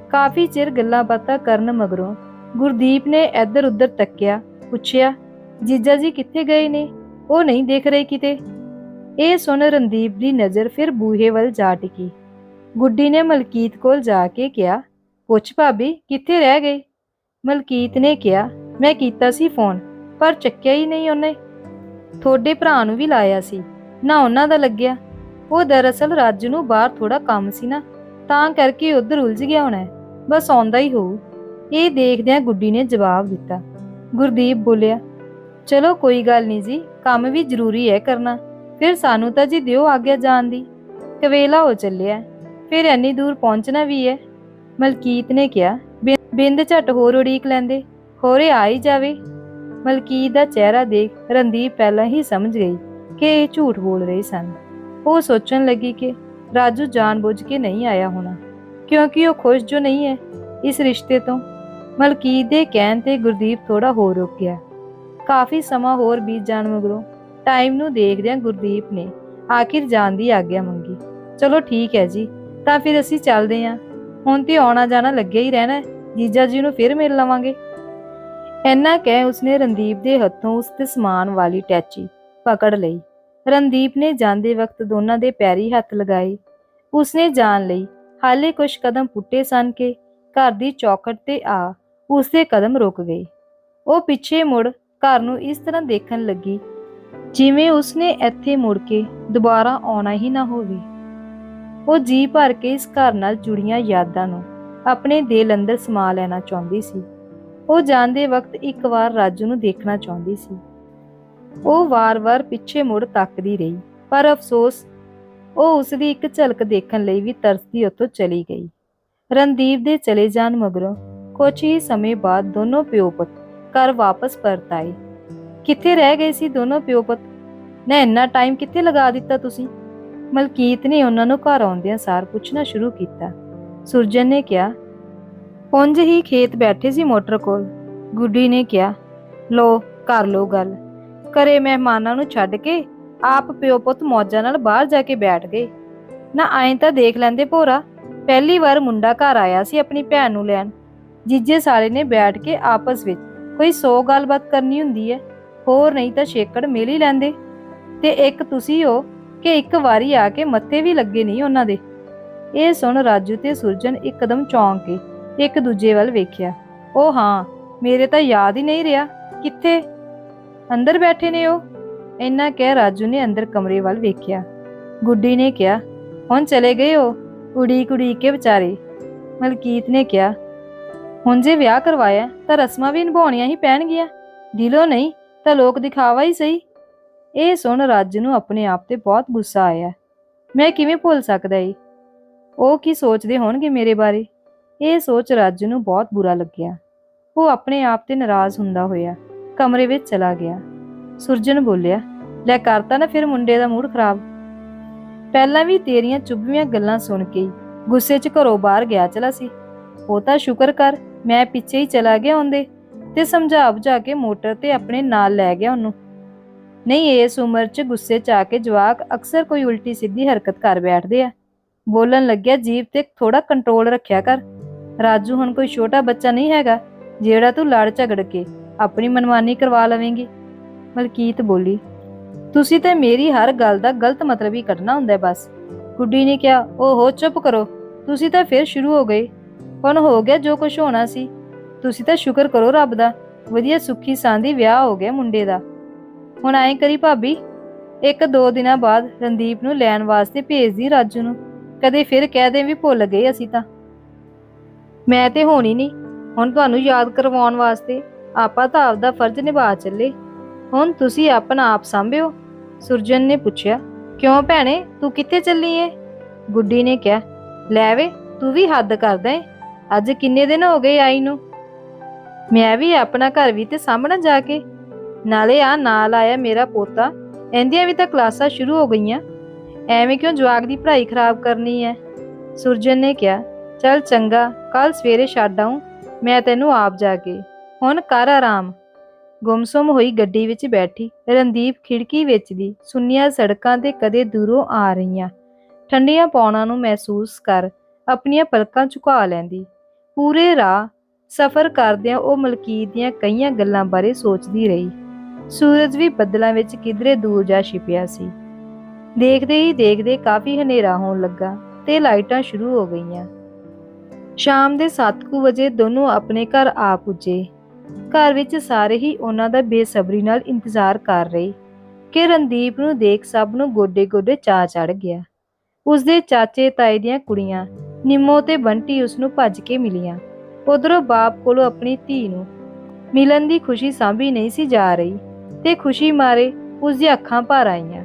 ਕਾਫੀ ਚਿਰ ਗੱਲਾਂ ਬਾਤਾਂ ਕਰਨ ਮਗਰੋਂ ਗੁਰਦੀਪ ਨੇ ਇੱਧਰ ਉੱਧਰ ਤੱਕਿਆ, ਪੁੱਛਿਆ, ਜੀਜਾ ਜੀ ਕਿੱਥੇ ਗਏ ਨੇ? ਉਹ ਨਹੀਂ ਦੇਖ ਰਹੇ ਕਿਤੇ? ਇਹ ਸੁਣ ਰਣਦੀਪ ਦੀ ਨਜ਼ਰ ਫਿਰ ਬੂਹੇ ਵੱਲ ਜਾ ਟਿਕੀ। ਗੁੱਡੀ ਨੇ ਮਲਕੀਤ ਕੋਲ ਜਾ ਕੇ ਕਿਹਾ, ਪੁੱਛ ਭਾਬੀ, ਕਿੱਥੇ ਰਹਿ ਗਏ? ਮਲਕੀਤ ਨੇ ਕਿਹਾ, ਮੈਂ ਕੀਤਾ ਸੀ ਫੋਨ, ਪਰ ਚੱਕਿਆ ਹੀ ਨਹੀਂ ਉਹਨੇ। ਤੁਹਾਡੇ ਭਰਾ ਨੂੰ ਵੀ ਲਾਇਆ ਸੀ, ਨਾ ਉਹਨਾਂ ਦਾ ਲੱਗਿਆ। ਉਹ ਦਰਅਸਲ ਰਾਜ ਨੂੰ ਬਾਹਰ ਥੋੜਾ ਕੰਮ ਸੀ ਨਾ, ਤਾਂ ਕਰਕੇ ਉਧਰ ਉਲਝ ਗਿਆ ਹੋਣਾ ਬਸ ਆਉਂਦਾ ਹੀ ਹੋਊ। ਇਹ ਦੇਖਦਿਆਂ ਗੁੱਡੀ ਨੇ ਜਵਾਬ ਦਿੱਤਾ। ਗੁਰਦੀਪ ਬੋਲਿਆ, ਚਲੋ ਕੋਈ ਗੱਲ ਨਹੀਂ ਜੀ, ਕੰਮ ਵੀ ਜ਼ਰੂਰੀ ਹੈ ਕਰਨਾ। ਫਿਰ ਸਾਨੂੰ ਤਾਂ ਜੀ ਦਿਓ ਆਗਿਆ ਜਾਣ ਦੀ। ਕਵੇਲਾ ਹੋ ਚੱਲਿਆ। ਫਿਰ ਇੰਨੀ ਦੂਰ ਪਹੁੰਚਣਾ ਵੀ ਹੈ? ਮਲਕੀਤ ਨੇ ਕਿਹਾ, ਬਿੰ- ਬਿੰਦ ਝਟ ਹੋਰ ਉਡੀਕ ਲੈਂਦੇ। ਹੋਰੇ ਆ ਹੀ ਜਾਵੇ। ਮਲਕੀਤ ਦਾ ਚਿਹਰਾ ਦੇਖ ਰਣਦੀਪ ਪਹਿਲਾਂ ਹੀ ਸਮਝ ਗਈ ਕਿ ਇਹ ਝੂਠ ਬੋਲ ਰਹੇ ਸਨ। ਉਹ ਸੋਚਣ ਲੱਗੀ ਕਿ ਰਾਜੂ ਜਾਣਬੁੱਝ ਕੇ ਨਹੀਂ ਆਇਆ ਹੋਣਾ, ਕਿਉਂਕਿ ਉਹ ਖੁਸ਼ ਜੋ ਨਹੀਂ ਹੈ ਇਸ ਰਿਸ਼ਤੇ ਤੋਂ। ਮਲਕੀਤ ਦੇ ਕਹਿਣ ਤੇ ਗੁਰਦੀਪ ਥੋੜਾ ਹੋਰ ਰੁਕ ਗਿਆ। ਕਾਫੀ ਸਮਾਂ ਹੋਰ ਬੀਤ ਜਾਣ ਮਗਰੋਂ ਟਾਈਮ ਨੂੰ ਦੇਖਦਿਆਂ ਗੁਰਦੀਪ ਨੇ ਆਖਿਰ ਜਾਣ ਦੀ ਆਗਿਆ ਮੰਗੀ। ਚਲੋ ਠੀਕ ਹੈ ਜੀ, ਤਾਂ ਫਿਰ ਅਸੀਂ ਚੱਲਦੇ ਹਾਂ। ਹੁਣ ਤੇ ਆਉਣਾ ਜਾਣਾ ਲੱਗਿਆ ਹੀ ਰਹਿਣਾ ਜੀਜਾ ਜੀ ਨੂੰ ਫਿਰ ਮਿਲ ਲਵਾਂਗੇ। ਇੰਨਾ ਕਹਿ ਉਸਨੇ ਰਣਦੀਪ ਦੇ ਹੱਥੋਂ ਉਸ ਤੇ ਸਮਾਨ ਵਾਲੀ ਟੈਚੀ ਪਕੜ ਲਈ। ਰਣਦੀਪ ਨੇ ਜਾਂਦੇ ਵਕਤ ਦੋਨਾਂ ਦੇ ਪੈਰੀ ਹੱਥ ਲਗਾਏ। ਉਸਨੇ ਜਾਣ ਲਈ ਹਾਲੇ ਕੁਝ ਕਦਮ ਪੁੱਟੇ ਸਨ ਕਿ ਘਰ ਦੀ ਚੌਕਟ ਤੇ ਆ ਉਸਦੇ ਕਦਮ ਰੁਕ ਗਏ। ਉਹ ਪਿੱਛੇ ਮੁੜ ਘਰ ਨੂੰ ਇਸ ਤਰ੍ਹਾਂ ਦੇਖਣ ਲੱਗੀ, ਜਿਵੇਂ ਉਸਨੇ ਇੱਥੇ ਮੁੜ ਕੇ ਦੁਬਾਰਾ ਆਉਣਾ ਹੀ ਨਾ ਹੋਵੇ। ਉਹ ਜੀ ਭਰ ਕੇ ਇਸ ਘਰ ਨਾਲ ਜੁੜੀਆਂ ਯਾਦਾਂ ਨੂੰ ਆਪਣੇ ਦਿਲ ਅੰਦਰ ਸਮਾ ਲੈਣਾ ਚਾਹੁੰਦੀ ਸੀ। ਉਹ ਜਾਂਦੇ ਵਕਤ ਇੱਕ ਵਾਰ ਰਾਜੂ ਨੂੰ ਦੇਖਣਾ ਚਾਹੁੰਦੀ ਸੀ। ਉਹ ਵਾਰ-ਵਾਰ ਪਿੱਛੇ ਮੁੜ ਤੱਕਦੀ ਰਹੀ, ਪਰ ਅਫਸੋਸ, ਉਹ ਉਸ ਦੀ ਇੱਕ ਝਲਕ ਦੇਖਣ ਲਈ ਵੀ ਤਰਸਦੀ ਉੱਥੋਂ ਚਲੀ ਗਈ। ਰਣਦੀਪ ਦੇ ਚਲੇ ਜਾਣ ਮਗਰੋਂ ਕੁਝ ਹੀ ਸਮੇਂ ਬਾਅਦ ਦੋਨੋਂ ਪਿਓ ਪੁੱਤ ਘਰ ਵਾਪਸ ਪਰਤ ਆਏ। ਕਿੱਥੇ ਰਹਿ ਗਏ ਸੀ ਦੋਨੋਂ ਪਿਓ ਪੁੱਤ? ਨਾ ਇੰਨਾ ਟਾਈਮ ਕਿੱਥੇ ਲਗਾ ਦਿੱਤਾ ਤੁਸੀਂ? ਮਲਕੀਤ ਨੇ ਉਹਨਾਂ ਨੂੰ ਘਰ ਆਉਂਦਿਆਂ ਸਾਰ ਪੁੱਛਣਾ ਸ਼ੁਰੂ ਕੀਤਾ। ਸੁਰਜਨ ਨੇ ਕਿਹਾ ਪੁੰਜ ਹੀ ਖੇਤ ਬੈਠੇ ਸੀ ਮੋਟਰ ਕੋਲ। ਗੁੱਡੀ ਨੇ ਕਿਹਾ, ਲੋ, ਕਰ ਲੋ ਗੱਲ। ਘਰੇ ਮਹਿਮਾਨਾਂ ਨੂੰ ਛੱਡ ਕੇ ਆਪ ਪਿਓ ਪੁੱਤ ਮੌਜਾਂ ਨਾਲ ਬਾਹਰ ਜਾ ਕੇ ਬੈਠ ਗਏ। ਨਾ ਐਂ ਤਾਂ ਦੇਖ ਲੈਂਦੇ ਭੋਰਾ। ਪਹਿਲੀ ਵਾਰ ਮੁੰਡਾ ਘਰ ਆਇਆ ਸੀ ਆਪਣੀ ਭੈਣ ਨੂੰ ਲੈਣ। ਜੀਜੇ ਸਾਲੇ ਨੇ ਬੈਠ ਕੇ ਆਪਸ ਵਿੱਚ ਕੋਈ ਸੌ ਗੱਲਬਾਤ ਕਰਨੀ ਹੁੰਦੀ ਹੈ, ਹੋਰ ਨਹੀਂ ਤਾਂ ਛੇਕੜ ਮਿਲ ਹੀ ਲੈਂਦੇ। ਤੇ ਇੱਕ ਤੁਸੀਂ ਹੋ ਕਿ ਇੱਕ ਵਾਰੀ ਆ ਕੇ ਮੱਥੇ ਵੀ ਲੱਗੇ ਨਹੀਂ ਉਹਨਾਂ ਦੇ। ਇਹ ਸੁਣ ਰਾਜੂ ਤੇ ਸੁਰਜਨ ਇੱਕਦਮ ਚੌਂਕ ਕੇ ਇੱਕ ਦੂਜੇ ਵੱਲ ਵੇਖਿਆ। ਉਹ ਹਾਂ, ਮੇਰੇ ਤਾਂ ਯਾਦ ਹੀ ਨਹੀਂ ਰਿਹਾ, ਕਿੱਥੇ? ਅੰਦਰ ਬੈਠੇ ਨੇ ਉਹ। ਇੰਨਾ ਕਹਿ ਰਾਜੂ ਨੇ ਅੰਦਰ ਕਮਰੇ ਵੱਲ ਵੇਖਿਆ। ਗੁੱਡੀ ਨੇ ਕਿਹਾ, ਹੁਣ ਚਲੇ ਗਏ ਹੋ? ਉਡੀਕ ਉਡੀਕ ਕੇ ਵਿਚਾਰੇ? ਮਲਕੀਤ ਨੇ ਕਿਹਾ ਹੁਣ ਜੇ ਵਿਆਹ ਕਰਵਾਇਆ ਤਾਂ ਰਸਮਾਂ ਵੀ ਨਿਭਾਉਣੀਆਂ ਹੀ ਪੈਣਗੀਆਂ। ਦਿਲੋਂ ਨਹੀਂ ਤਾਂ ਲੋਕ ਦਿਖਾਵਾ ਹੀ ਸਹੀ। ਇਹ ਸੁਣ ਰਾਜੂ ਨੂੰ ਆਪਣੇ ਆਪ ਤੇ ਬਹੁਤ ਗੁੱਸਾ ਆਇਆ। ਮੈਂ ਕਿਵੇਂ ਭੁੱਲ ਸਕਦਾ ਈ? ਉਹ ਕੀ ਸੋਚਦੇ ਹੋਣਗੇ ਮੇਰੇ ਬਾਰੇ? ਇਹ ਸੋਚ ਰਾਜੂ ਨੂੰ ਬਹੁਤ ਬੁਰਾ ਲੱਗਿਆ। ਉਹ ਆਪਣੇ ਆਪ ਤੇ ਨਾਰਾਜ਼ ਹੁੰਦਾ ਹੋਇਆ ਕਮਰੇ ਵਿੱਚ ਚਲਾ ਗਿਆ। ਸੁਰਜਨ ਬੋਲਿਆ, ਲੈ ਕਰਤਾ ਨਾ ਫਿਰ ਮੁੰਡੇ ਦਾ ਮੂਡ ਖਰਾਬ। ਪਹਿਲਾਂ ਵੀ ਤੇਰੀਆਂ ਚੁੱਭੀਆਂ ਗੱਲਾਂ ਸੁਣ ਕੇ ਗੁੱਸੇ 'ਚ ਘਰੋਂ ਬਾਹਰ ਗਿਆ ਚਲਾ ਸੀ। ਉਹ ਤਾਂ ਸ਼ੁਕਰ ਕਰ ਮੈਂ ਪਿੱਛੇ ਹੀ ਚਲਾ ਗਿਆ ਹੁੰਦੇ ਤੇ ਸਮਝਾ ਬੁਝਾ ਕੇ ਮੋਟਰ ਤੇ ਆਪਣੇ ਨਾਲ ਲੈ ਗਿਆ ਉਹਨੂੰ। ਨਹੀਂ, ਇਸ ਉਮਰ 'ਚ ਗੁੱਸੇ 'ਚ ਆ ਕੇ ਜਵਾਕ ਅਕਸਰ ਕੋਈ ਉਲਟੀ ਸਿੱਧੀ ਹਰਕਤ ਕਰ ਬੈਠਦੇ ਆ। ਬੋਲਣ ਲੱਗਿਆ, ਜੀਭ ਤੇ ਥੋੜਾ ਕੰਟਰੋਲ ਰੱਖਿਆ ਕਰ। ਰਾਜੂ ਹੁਣ ਕੋਈ ਛੋਟਾ ਬੱਚਾ ਨਹੀਂ ਹੈਗਾ, ਜਿਹੜਾ ਤੂੰ ਲੜ ਝਗੜ ਕੇ ਆਪਣੀ ਮਨਮਾਨੀ ਕਰਵਾ ਲਵੇਂਗੀ। ਮਲਕੀਤ ਬੋਲੀ, ਤੁਸੀਂ ਤੇ ਮੇਰੀ ਹਰ ਗੱਲ ਦਾ ਗਲਤ ਮਤਲਬ ਹੀ ਕੱਢਣਾ ਹੁੰਦਾ ਬਸ। ਗੁੱਡੀ ਨੇ ਕਿਹਾ, ਓਹੋ, ਚੁੱਪ ਕਰੋ। ਤੁਸੀਂ ਤਾਂ ਫਿਰ ਸ਼ੁਰੂ ਹੋ ਗਏ। ਹੁਣ ਹੋ ਗਿਆ ਜੋ ਕੁਝ ਹੋਣਾ ਸੀ। ਤੁਸੀਂ ਤਾਂ ਸ਼ੁਕਰ ਕਰੋ ਰੱਬ ਦਾ, ਵਧੀਆ ਸੁੱਖੀ ਸਾਂਦੀ ਵਿਆਹ ਹੋ ਗਿਆ ਮੁੰਡੇ ਦਾ। ਹੁਣ ਐਂ ਕਰੀ ਭਾਬੀ, ਇੱਕ ਦੋ ਦਿਨਾਂ ਬਾਅਦ ਰਣਦੀਪ ਨੂੰ ਲੈਣ ਵਾਸਤੇ ਭੇਜਦੀ ਰਾਜੂ ਨੂੰ। ਕਦੇ ਫਿਰ ਕਹਿ ਦੇ ਵੀ ਭੁੱਲ ਗਏ ਅਸੀਂ ਤਾਂ। ਮੈਂ ਤੇ ਹੋਣੀ ਨਹੀਂ ਹੁਣ ਤੁਹਾਨੂੰ ਯਾਦ ਕਰਵਾਉਣ ਵਾਸਤੇ ਆਪਾਂ ਤਾਂ ਆਪਦਾ ਫਰਜ਼ ਨਿਭਾ ਚੱਲੇ। ਹੁਣ ਤੁਸੀਂ ਆਪਣਾ ਆਪ ਸੰਭਿਓ। ਸੁਰਜਨ ਨੇ ਪੁੱਛਿਆ, ਕਿਉਂ ਭੈਣੇ, ਤੂੰ ਕਿੱਥੇ ਚੱਲੀ ਏ? ਗੁੱਡੀ ਨੇ ਕਿਹਾ, ਲੈ ਵੇ, ਤੂੰ ਵੀ ਹੱਦ ਕਰਦਾ ਏ। ਅੱਜ ਕਿੰਨੇ ਦਿਨ ਹੋ ਗਏ ਆਈ ਨੂੰ? ਮੈਂ ਵੀ ਆਪਣਾ ਘਰ ਵੀ ਤੇ ਸਾਹਮਣਾ ਜਾ ਕੇ। ਨਾਲੇ ਆ ਨਾਲ ਆਇਆ ਮੇਰਾ ਪੋਤਾ, ਇਹਦੀਆਂ ਵੀ ਤਾਂ ਕਲਾਸਾਂ ਸ਼ੁਰੂ ਹੋ ਗਈਆਂ। ਐਵੇਂ ਕਿਉਂ ਜਵਾਕ ਦੀ ਪੜ੍ਹਾਈ ਖਰਾਬ ਕਰਨੀ ਹੈ ਸੁਰਜਨ ਨੇ ਕਿਹਾ, ਚੱਲ ਚੰਗਾ, ਕੱਲ ਸਵੇਰੇ ਛੱਡ ਆਊਂ, ਮੈਂ ਤੈਨੂੰ ਆਪ ਜਾ ਕੇ। ਹੁਣ ਕਰ ਆਰਾਮ। ਗੁੰਮਸੁਮ ਹੋਈ ਗੱਡੀ ਵਿੱਚ ਬੈਠੀ, ਰਣਦੀਪ ਖਿੜਕੀ ਵਿੱਚ ਦੀ, ਸੁੰਨੀਆਂ ਸੜਕਾਂ ਤੇ ਕਦੇ ਦੂਰੋਂ ਆ ਰਹੀਆਂ। ਠੰਡੀਆਂ ਪੌਣਾਂ ਨੂੰ ਮਹਿਸੂਸ ਕਰ, ਆਪਣੀਆਂ ਪਲਕਾਂ ਝੁਕਾ ਲੈਂਦੀ। ਪੂਰੇ ਰਾਹ ਸਫ਼ਰ ਕਰਦਿਆਂ ਉਹ ਮਲਕੀਤ ਦੀਆਂ ਕਈਆਂ ਗੱਲਾਂ ਬਾਰੇ ਸੋਚਦੀ ਰਹੀ। ਸੂਰਜ ਵੀ ਬੱਦਲਾਂ ਵਿੱਚ ਕਿਧਰੇ ਦੂਰ ਜਾ ਛਿਪਿਆ ਸੀ। ਦੇਖਦੇ ਹੀ ਦੇਖਦੇ ਕਾਫੀ ਹਨੇਰਾ ਹੋਣ ਲੱਗਾ ਤੇ ਲਾਈਟਾਂ ਸ਼ੁਰੂ ਹੋ ਗਈਆਂ। ਸ਼ਾਮ ਦੇ 7:00 ਵਜੇ ਦੋਨੋਂ ਆਪਣੇ ਘਰ ਆ ਪੁੱਜੇ। ਘਰ ਵਿੱਚ ਸਾਰੇ ਹੀ ਉਹਨਾਂ ਦਾ ਬੇਸਬਰੀ ਨਾਲ ਇੰਤਜ਼ਾਰ ਕਰ ਰਹੇ ਕਿ ਰਣਦੀਪ ਨੂੰ ਦੇਖ ਸਭ ਨੂੰ ਗੋਡੇ-ਗੋਡੇ ਚਾ ਚੜ ਗਿਆ। ਉਸਦੇ ਚਾਚੇ ਤਾਏ ਦੀਆਂ ਕੁੜੀਆਂ ਨਿੰਮੋ ਤੇ ਬੰਟੀ ਉਸ ਨੂੰ ਭੱਜ ਕੇ ਮਿਲੀਆਂ। ਉਧਰੋਂ ਬਾਪ ਕੋਲੋਂ ਆਪਣੀ ਧੀ ਨੂੰ ਮਿਲਣ ਦੀ ਖੁਸ਼ੀ ਸਾਂਭੀ ਨਹੀਂ ਸੀ ਜਾ ਰਹੀ ਤੇ ਖੁਸ਼ੀ ਮਾਰੇ ਉਸ ਦੀਆਂ ਅੱਖਾਂ ਭਰ ਆਈਆਂ।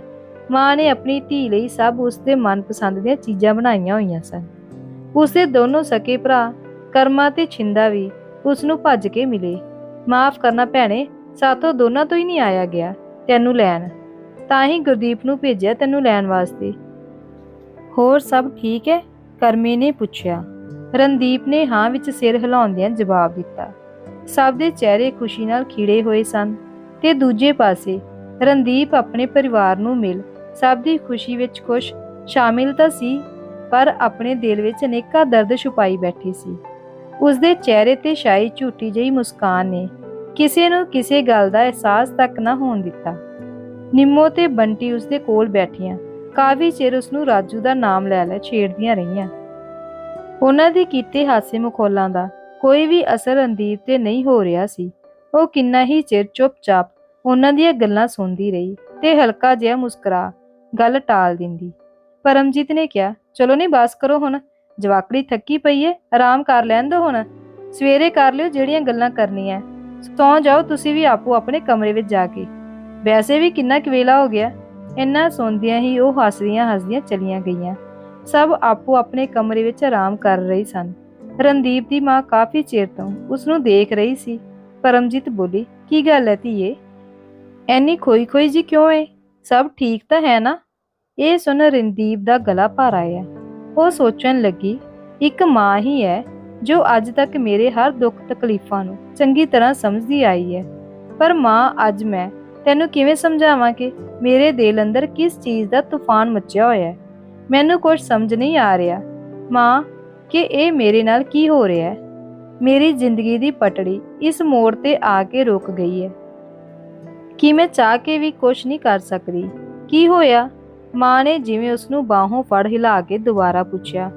ਮਾਂ ਨੇ ਆਪਣੀ ਧੀ ਲਈ ਸਭ ਉਸ ਦੇ ਮਨਪਸੰਦ ਦੀਆਂ ਚੀਜ਼ਾਂ ਬਣਾਈਆਂ ਹੋਈਆਂ ਸਨ। ਉਸ ਦੇ ਦੋਨੋਂ ਸਕੇ ਭਰਾ ਕਰਮਾ ਤੇ ਛਿੰਦਾ ਵੀ ਉਸ ਨੂੰ ਭੱਜ ਕੇ ਮਿਲੇ। ਮਾਫ ਕਰਨਾ ਭੈਣੇ, ਸਾਥੋਂ ਦੋਨਾਂ ਤੋਂ ਹੀ ਨਹੀਂ ਆਇਆ ਗਿਆ ਤੈਨੂੰ ਲੈਣ। ਤਾਂ ਹੀ ਗੁਰਦੀਪ ਨੂੰ ਭੇਜਿਆ ਤੈਨੂੰ ਲੈਣ ਵਾਸਤੇ। ਹੋਰ ਸਭ ਠੀਕ ਹੈ? ਕਰਮੀ ਨੇ ਪੁੱਛਿਆ, ਰਣਦੀਪ ਨੇ ਹਾਂ ਵਿੱਚ ਸਿਰ ਹਿਲਾਉਂਦਿਆਂ ਜਵਾਬ ਦਿੱਤਾ, ਸਭ ਦੇ ਚਿਹਰੇ ਖੁਸ਼ੀ ਨਾਲ ਖਿੜੇ ਹੋਏ ਸਨ ਤੇ ਦੂਜੇ ਪਾਸੇ ਰਣਦੀਪ ਆਪਣੇ ਪਰਿਵਾਰ ਨੂੰ ਮਿਲ ਸਭ ਦੀ ਖੁਸ਼ੀ ਵਿੱਚ ਖੁਸ਼ ਸ਼ਾਮਿਲ ਤਾਂ ਸੀ, ਪਰ ਆਪਣੇ ਦਿਲ ਵਿੱਚ ਅਨੇਕਾਂ ਦਰਦ ਛੁਪਾਈ ਬੈਠੀ ਸੀ। ਉਸ ਦੇ ਚਿਹਰੇ ਤੇ ਸ਼ਾਈ ਝੂਠੀ ਜਿਹੀ ਮੁਸਕਾਨ ਨੇ ਕਿਸੇ ਨੂੰ ਕਿਸੇ ਗੱਲ ਦਾ ਅਹਿਸਾਸ ਤੱਕ ਨਾ ਹੋਣ ਦਿੱਤਾ। ਨਿੰਮੋ ਤੇ ਬੰਟੀ ਉਸ ਦੇ ਕੋਲ ਬੈਠੀਆਂ ਕਾਫੀ ਚਿਰ ਉਸ ਨੂੰ ਰਾਜੂ ਦਾ ਨਾਮ ਲੈ ਲੈ ਛੇੜਦੀਆਂ ਰਹੀਆਂ। ਉਹਨਾਂ ਦੇ ਕੀਤੇ ਹਾਸੇ ਮਖੌਲਾਂ ਦਾ ਕੋਈ ਵੀ ਅਸਰ ਰਣਦੀਪ ਤੇ ਨਹੀਂ ਹੋ ਰਿਹਾ ਸੀ। ਉਹ ਕਿੰਨਾ ਹੀ ਚਿਰ ਚੁੱਪਚਾਪ ਉਹਨਾਂ ਦੀਆਂ ਗੱਲਾਂ ਸੁਣਦੀ ਰਹੀ ਤੇ ਹਲਕਾ ਜਿਹਾ ਮੁਸਕਰਾ ਗੱਲ ਟਾਲ ਦਿੰਦੀ। ਪਰਮਜੀਤ ਨੇ ਕਿਹਾ, ਚਲੋ ਨਹੀਂ ਬਸ ਕਰੋ ਹੁਣ, ਜਵਾਕੜੀ ਥੱਕੀ ਪਈ ਏ, ਆਰਾਮ ਕਰ ਲੈਣ ਦੋ ਹੁਣ। ਸਵੇਰੇ ਕਰ ਲਿਓ ਜਿਹੜੀਆਂ ਗੱਲਾਂ ਕਰਨੀਆਂ। ਸੌਂ ਜਾਓ, ਤੁਸੀਂ ਵੀ ਆਪੋ ਆਪਣੇ ਕਮਰੇ ਵਿੱਚ ਜਾ ਕੇ। ਵੈਸੇ ਵੀ ਕਿੰਨਾ ਕੁ ਵੇਲਾ ਹੋ ਗਿਆ। ਇੰਨਾ ਸੁਣਦਿਆਂ ਹੀ ਉਹ ਹੱਸਦੀਆਂ ਹੱਸਦੀਆਂ ਚਲੀਆਂ ਗਈਆਂ। ਸਭ ਆਪੋ ਆਪਣੇ ਕਮਰੇ ਵਿੱਚ ਆਰਾਮ ਕਰ ਰਹੇ ਸਨ। ਰਣਦੀਪ ਦੀ ਮਾਂ ਕਾਫੀ ਚਿਰ ਤੋਂ ਉਸ ਨੂੰ ਦੇਖ ਰਹੀ ਸੀ। ਪਰਮਜੀਤ ਬੋਲੀ, ਕੀ ਗੱਲ ਹੈ ਧੀਏ? ਐਨੀ ਖੋਈ ਖੋਈ ਜੀ ਕਿਉਂ ਏ? ਸਭ ਠੀਕ ਤਾਂ ਹੈ ਨਾ? ਇਹ ਸੁਣ ਰਣਦੀਪ ਦਾ ਗਲਾ ਭਰ ਆਇਆ। ਉਹ ਸੋਚਣ ਲੱਗੀ, ਇੱਕ ਮਾਂ ਹੀ ਹੈ ਜੋ ਅੱਜ ਤੱਕ ਮੇਰੇ ਹਰ ਦੁੱਖ ਤਕਲੀਫਾਂ ਨੂੰ ਚੰਗੀ ਤਰ੍ਹਾਂ ਸਮਝਦੀ ਆਈ ਹੈ ਪਰ ਮਾਂ ਅੱਜ ਮੈਂ, ਤੈਨੂੰ ਕਿਵੇਂ ਸਮਝਾਵਾਂ ਕਿ ਮੇਰੇ ਦਿਲ ਅੰਦਰ ਕਿਸ ਚੀਜ਼ ਦਾ ਤੂਫਾਨ ਮੱਚਿਆ ਹੋਇਆ ਹੈ? ਮੈਨੂੰ ਕੁਝ ਸਮਝ ਨਹੀਂ ਆ ਰਿਹਾ। ਮਾਂ, ਕਿ ਇਹ ਮੇਰੇ ਨਾਲ ਕੀ ਹੋ ਰਿਹਾ ਹੈ? ਮੇਰੀ ਜ਼ਿੰਦਗੀ ਦੀ ਪਟੜੀ ਇਸ ਮੋੜ ਤੇ ਆ ਕੇ ਰੁਕ ਗਈ ਹੈ। ਕਿ ਮੈਂ ਚਾਹ ਕੇ ਵੀ ਕੁਝ ਨਹੀਂ ਕਰ ਸਕਦੀ? ਕੀ ਹੋਇਆ? ਮਾਂ ਨੇ ਜਿਵੇਂ ਉਸ ਨੂੰ ਬਾਹੋਂ ਫੜ ਹਿਲਾ ਕੇ ਦੁਬਾਰਾ ਪੁੱਛਿਆ,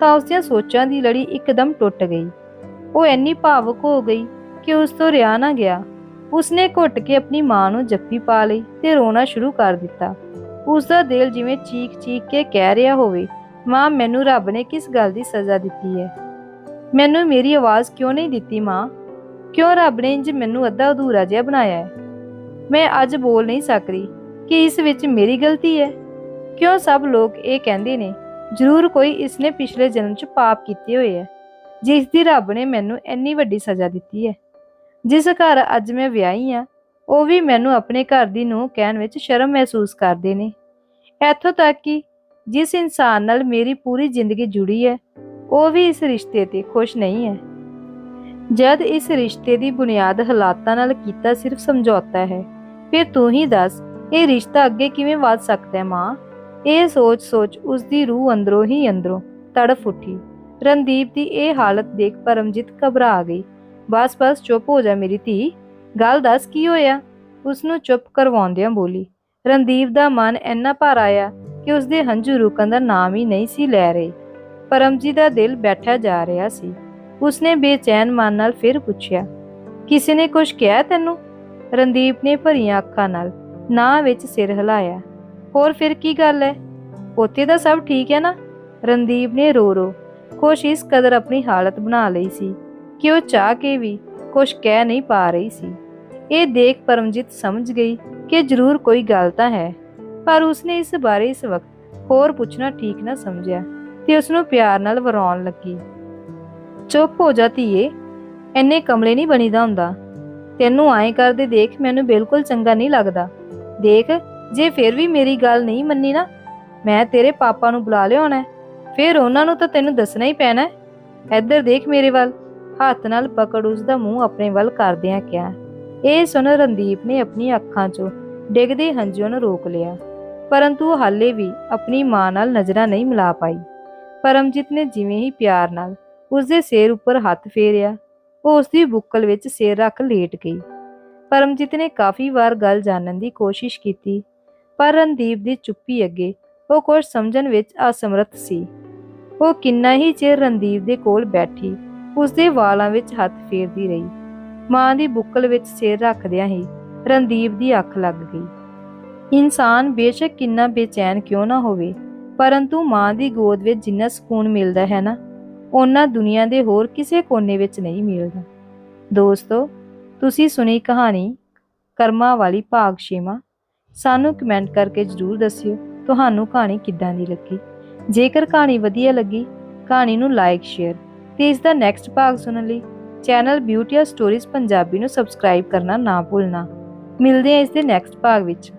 ਤਾਂ ਉਸ ਦੀਆਂ ਸੋਚਾਂ ਦੀ ਲੜੀ ਇੱਕਦਮ ਟੁੱਟ ਗਈ। ਉਹ ਇੰਨੀ ਭਾਵੁਕ ਹੋ ਗਈ ਕਿ ਉਸ ਤੋਂ ਰਿਆ ਨਾ ਗਿਆ। ਉਸਨੇ ਘੁੱਟ ਕੇ ਆਪਣੀ ਮਾਂ ਨੂੰ ਜੱਫੀ ਪਾ ਲਈ ਤੇ ਰੋਣਾ ਸ਼ੁਰੂ ਕਰ ਦਿੱਤਾ। ਉਸਦਾ ਦਿਲ ਜਿਵੇਂ ਚੀਕ ਚੀਖ ਕੇ ਕਹਿ ਰਿਹਾ ਹੋਵੇ, ਮਾਂ, ਮੈਨੂੰ ਰੱਬ ਨੇ ਕਿਸ ਗੱਲ ਦੀ ਸਜ਼ਾ ਦਿੱਤੀ ਹੈ? ਮੈਨੂੰ ਮੇਰੀ ਆਵਾਜ਼ ਕਿਉਂ ਨਹੀਂ ਦਿੱਤੀ, ਮਾਂ? ਕਿਉਂ ਰੱਬ ਨੇ ਇੰਜ ਮੈਨੂੰ ਅੱਧਾ ਅਧੂਰਾ ਜਿਹਾ ਬਣਾਇਆ ਹੈ? ਮੈਂ ਅੱਜ ਬੋਲ ਨਹੀਂ ਸਕਦੀ ਕਿ ਇਸ ਵਿੱਚ ਮੇਰੀ ਗਲਤੀ ਹੈ। ਕਿਉਂ ਸਭ ਲੋਕ ਇਹ ਕਹਿੰਦੇ ਨੇ, ਜ਼ਰੂਰ ਕੋਈ ਇਸਨੇ ਪਿਛਲੇ ਜਨਮ 'ਚ ਪਾਪ ਕੀਤੇ ਹੋਏ ਹੈ, ਜਿਸ ਦੀ ਰੱਬ ਨੇ ਮੈਨੂੰ ਇੰਨੀ ਵੱਡੀ ਸਜ਼ਾ ਦਿੱਤੀ ਹੈ। ਜਿਸ ਘਰ ਅੱਜ ਮੈਂ ਵਿਆਹੀ ਆ, ਉਹ ਵੀ ਮੈਨੂੰ ਆਪਣੇ ਘਰ ਦੀ ਨੂੰ ਕਹਿਣ ਵਿੱਚ ਸ਼ਰਮ ਮਹਿਸੂਸ ਕਰਦੇ ਨੇ। ਇੱਥੋਂ ਤੱਕ ਕਿ ਜਿਸ ਇਨਸਾਨ ਨਾਲ ਮੇਰੀ ਪੂਰੀ ਜ਼ਿੰਦਗੀ ਜੁੜੀ ਹੈ, ਉਹ ਵੀ ਇਸ ਰਿਸ਼ਤੇ ਤੇ ਖੁਸ਼ ਨਹੀਂ ਹੈ। ਜਦ ਇਸ ਰਿਸ਼ਤੇ ਦੀ ਬੁਨਿਆਦ ਹਾਲਾਤਾਂ ਨਾਲ ਕੀਤਾ ਸਿਰਫ ਸਮਝੌਤਾ ਹੈ, ਫਿਰ ਤੂੰ ਹੀ ਦੱਸ, ਇਹ ਰਿਸ਼ਤਾ ਅੱਗੇ ਕਿਵੇਂ ਵਧ ਸਕਦਾ ਹੈ ਮਾਂ? ਇਹ ਸੋਚ-ਸੋਚ ਉਸ ਦੀ ਰੂਹ ਅੰਦਰੋਂ ਹੀ ਅੰਦਰੋਂ ਤੜਫ ਉੱਠੀ। ਰਣਦੀਪ ਦੀ ਇਹ ਹਾਲਤ ਦੇਖ ਪਰਮਜੀਤ ਘਬਰਾ ਗਈ। ਬਸ ਬਸ ਚੁੱਪ ਹੋ ਜਾ ਮੇਰੀ ਧੀ। ਗੱਲ ਦੱਸ ਕੀ ਹੋਇਆ? ਉਸ ਨੂੰ ਚੁੱਪ ਕਰਵਾਉਂਦਿਆਂ ਬੋਲੀ, ਰਣਦੀਪ ਦਾ ਮਨ ਇੰਨਾ ਭਰ ਆਇਆ ਕਿ ਉਸ ਦੇ ਹੰਝੂ ਰੁਕਣ ਦਾ ਨਾਮ ਹੀ ਨਹੀਂ ਸੀ ਲੈ ਰਹੇ। ਪਰਮਜੀ ਦਾ ਦਿਲ ਬੈਠਾ ਜਾ ਰਿਹਾ ਸੀ। ਉਸਨੇ ਬੇਚੈਨ ਮਨ ਨਾਲ ਫਿਰ ਪੁੱਛਿਆ, ਕਿਸੇ ਨੇ ਕੁਝ ਕਿਹਾ ਤੈਨੂੰ? ਰਣਦੀਪ ਨੇ ਭਰੀਆਂ ਅੱਖਾਂ ਨਾਲ ਨਾ ਵਿੱਚ ਸਿਰ ਹਿਲਾਇਆ, ਹੋਰ ਫਿਰ ਕੀ ਗੱਲ ਹੈ ਉੱਥੇ ਤਾਂ ਸਭ ਠੀਕ ਹੈ ਨਾ? ਰਣਦੀਪ ਨੇ ਰੋ ਰੋ ਕੋਸ਼ਿਸ਼ ਕਦਰ ਆਪਣੀ ਹਾਲਤ ਬਣਾ ਲਈ ਸੀ। ਕਿ ਉਹ ਚਾਹ ਕੇ ਵੀ ਕੁਝ ਕਹਿ ਨਹੀਂ ਪਾ ਰਹੀ ਸੀ। ਇਹ ਦੇਖ ਪਰਮਜੀਤ ਸਮਝ ਗਈ ਕਿ ਜ਼ਰੂਰ ਕੋਈ ਗੱਲ ਤਾਂ ਹੈ, ਪਰ ਉਸਨੇ ਇਸ ਬਾਰੇ ਇਸ ਵਕਤ ਹੋਰ ਪੁੱਛਣਾ ਠੀਕ ਨਾ ਸਮਝਿਆ ਤੇ ਉਸ ਨੂੰ ਪਿਆਰ ਨਾਲ ਵਰਾਉਣ ਲੱਗੀ। ਚੁੱਪ ਹੋ ਜਾ ਧੀਏ ਐਨੇ ਕਮਲੇ ਨਹੀਂ ਬਣੀਦਾ ਹੁੰਦਾ। ਤੈਨੂੰ ਐਂ ਕਰਦੇ ਦੇਖ ਮੈਨੂੰ ਬਿਲਕੁਲ ਚੰਗਾ ਨਹੀਂ ਲੱਗਦਾ। ਦੇਖ, ਜੇ ਫਿਰ ਵੀ ਮੇਰੀ ਗੱਲ ਨਹੀਂ ਮੰਨੀ ਨਾ, ਮੈਂ ਤੇਰੇ ਪਾਪਾ ਨੂੰ ਬੁਲਾ ਲਿਆਉਣਾ ਫਿਰ ਉਹਨਾਂ ਨੂੰ ਤਾਂ ਤੈਨੂੰ ਦੱਸਣਾ ਹੀ ਪੈਣਾ ਇੱਧਰ ਦੇਖ ਮੇਰੇ ਵੱਲ। ਹੱਥ ਨਾਲ ਪਕੜ ਉਸ ਦਾ ਮੂੰਹ ਆਪਣੇ ਵੱਲ ਕਰਦਿਆਂ ਕਿਹਾ, ਇਹ ਸੁਣ ਰਣਦੀਪ ਨੇ ਆਪਣੀ ਅੱਖਾਂ 'ਚੋਂ ਡਿੱਗਦੇ ਹੰਝੂਆਂ ਨੂੰ ਰੋਕ ਲਿਆ, ਪਰੰਤੂ ਉਹ ਹਾਲੇ ਵੀ ਆਪਣੀ ਮਾਂ ਨਾਲ ਨਜ਼ਰਾਂ ਨਹੀਂ ਮਿਲਾ ਪਾਈ। ਪਰਮਜੀਤ ਨੇ ਜਿਵੇਂ ਹੀ ਪਿਆਰ ਨਾਲ ਉਸ ਦੇ ਸਿਰ ਉੱਪਰ ਹੱਥ ਫੇਰਿਆ, ਉਹ ਉਸ ਦੀ ਬੁੱਕਲ ਵਿੱਚ ਸਿਰ ਰੱਖ ਲੇਟ ਗਈ। ਪਰਮਜੀਤ ਨੇ ਕਾਫੀ ਵਾਰ ਗੱਲ ਜਾਣਨ ਦੀ ਕੋਸ਼ਿਸ਼ ਕੀਤੀ, ਪਰ ਰਣਦੀਪ ਦੀ ਚੁੱਪੀ ਅੱਗੇ ਉਹ ਕੁਝ ਸਮਝਣ ਵਿੱਚ ਅਸਮਰੱਥ ਸੀ। ਉਹ ਕਿੰਨਾ ਹੀ ਚਿਰ ਰਣਦੀਪ ਦੇ ਕੋਲ ਬੈਠੀ ਉਸ ਦੇ ਵਾਲਾਂ ਵਿੱਚ ਹੱਥ ਫੇਰਦੀ ਰਹੀ। ਮਾਂ ਦੀ ਬੁੱਕਲ ਵਿੱਚ ਸਿਰ ਰੱਖਦਿਆਂ ਹੀ ਰਣਦੀਪ ਦੀ ਅੱਖ ਲੱਗ ਗਈ। ਇਨਸਾਨ ਬੇਸ਼ੱਕ ਕਿੰਨਾ ਬੇਚੈਨ ਕਿਉਂ ਨਾ ਹੋਵੇ, ਪਰੰਤੂ ਮਾਂ ਦੀ ਗੋਦ ਵਿੱਚ ਜਿੰਨਾ ਸਕੂਨ ਮਿਲਦਾ ਹੈ ਨਾ ਉਹਨਾਂ ਦੁਨੀਆ ਦੇ ਹੋਰ ਕਿਸੇ ਕੋਨੇ ਵਿੱਚ ਨਹੀਂ ਮਿਲਦਾ। ਦੋਸਤੋ, ਤੁਸੀਂ ਸੁਣੀ ਕਹਾਣੀ ਕਰਮਾਂ ਵਾਲੀ ਭਾਗ ਛੇਵਾਂ। ਸਾਨੂੰ ਕਮੈਂਟ ਕਰਕੇ ਜਰੂਰ ਦੱਸਿਓ, ਤੁਹਾਨੂੰ ਕਹਾਣੀ ਕਿੱਦਾਂ ਦੀ ਲੱਗੀ? ਜੇਕਰ ਕਹਾਣੀ ਵਧੀਆ ਲੱਗੀ, ਕਹਾਣੀ ਨੂੰ ਲਾਈਕ, ਸ਼ੇਅਰ ਤੇ ਇਸ ਦਾ ਨੈਕਸਟ ਭਾਗ ਸੁਣਨ ਲਈ ਚੈਨਲ ਬਿਊਟੀ ਸਟੋਰੀਜ਼ ਪੰਜਾਬੀ ਨੂੰ ਸਬਸਕ੍ਰਾਈਬ ਕਰਨਾ ਨਾ ਭੁੱਲਣਾ। ਮਿਲਦੇ ਹਾਂ ਇਸ ਦੇ ਨੈਕਸਟ ਭਾਗ ਵਿੱਚ।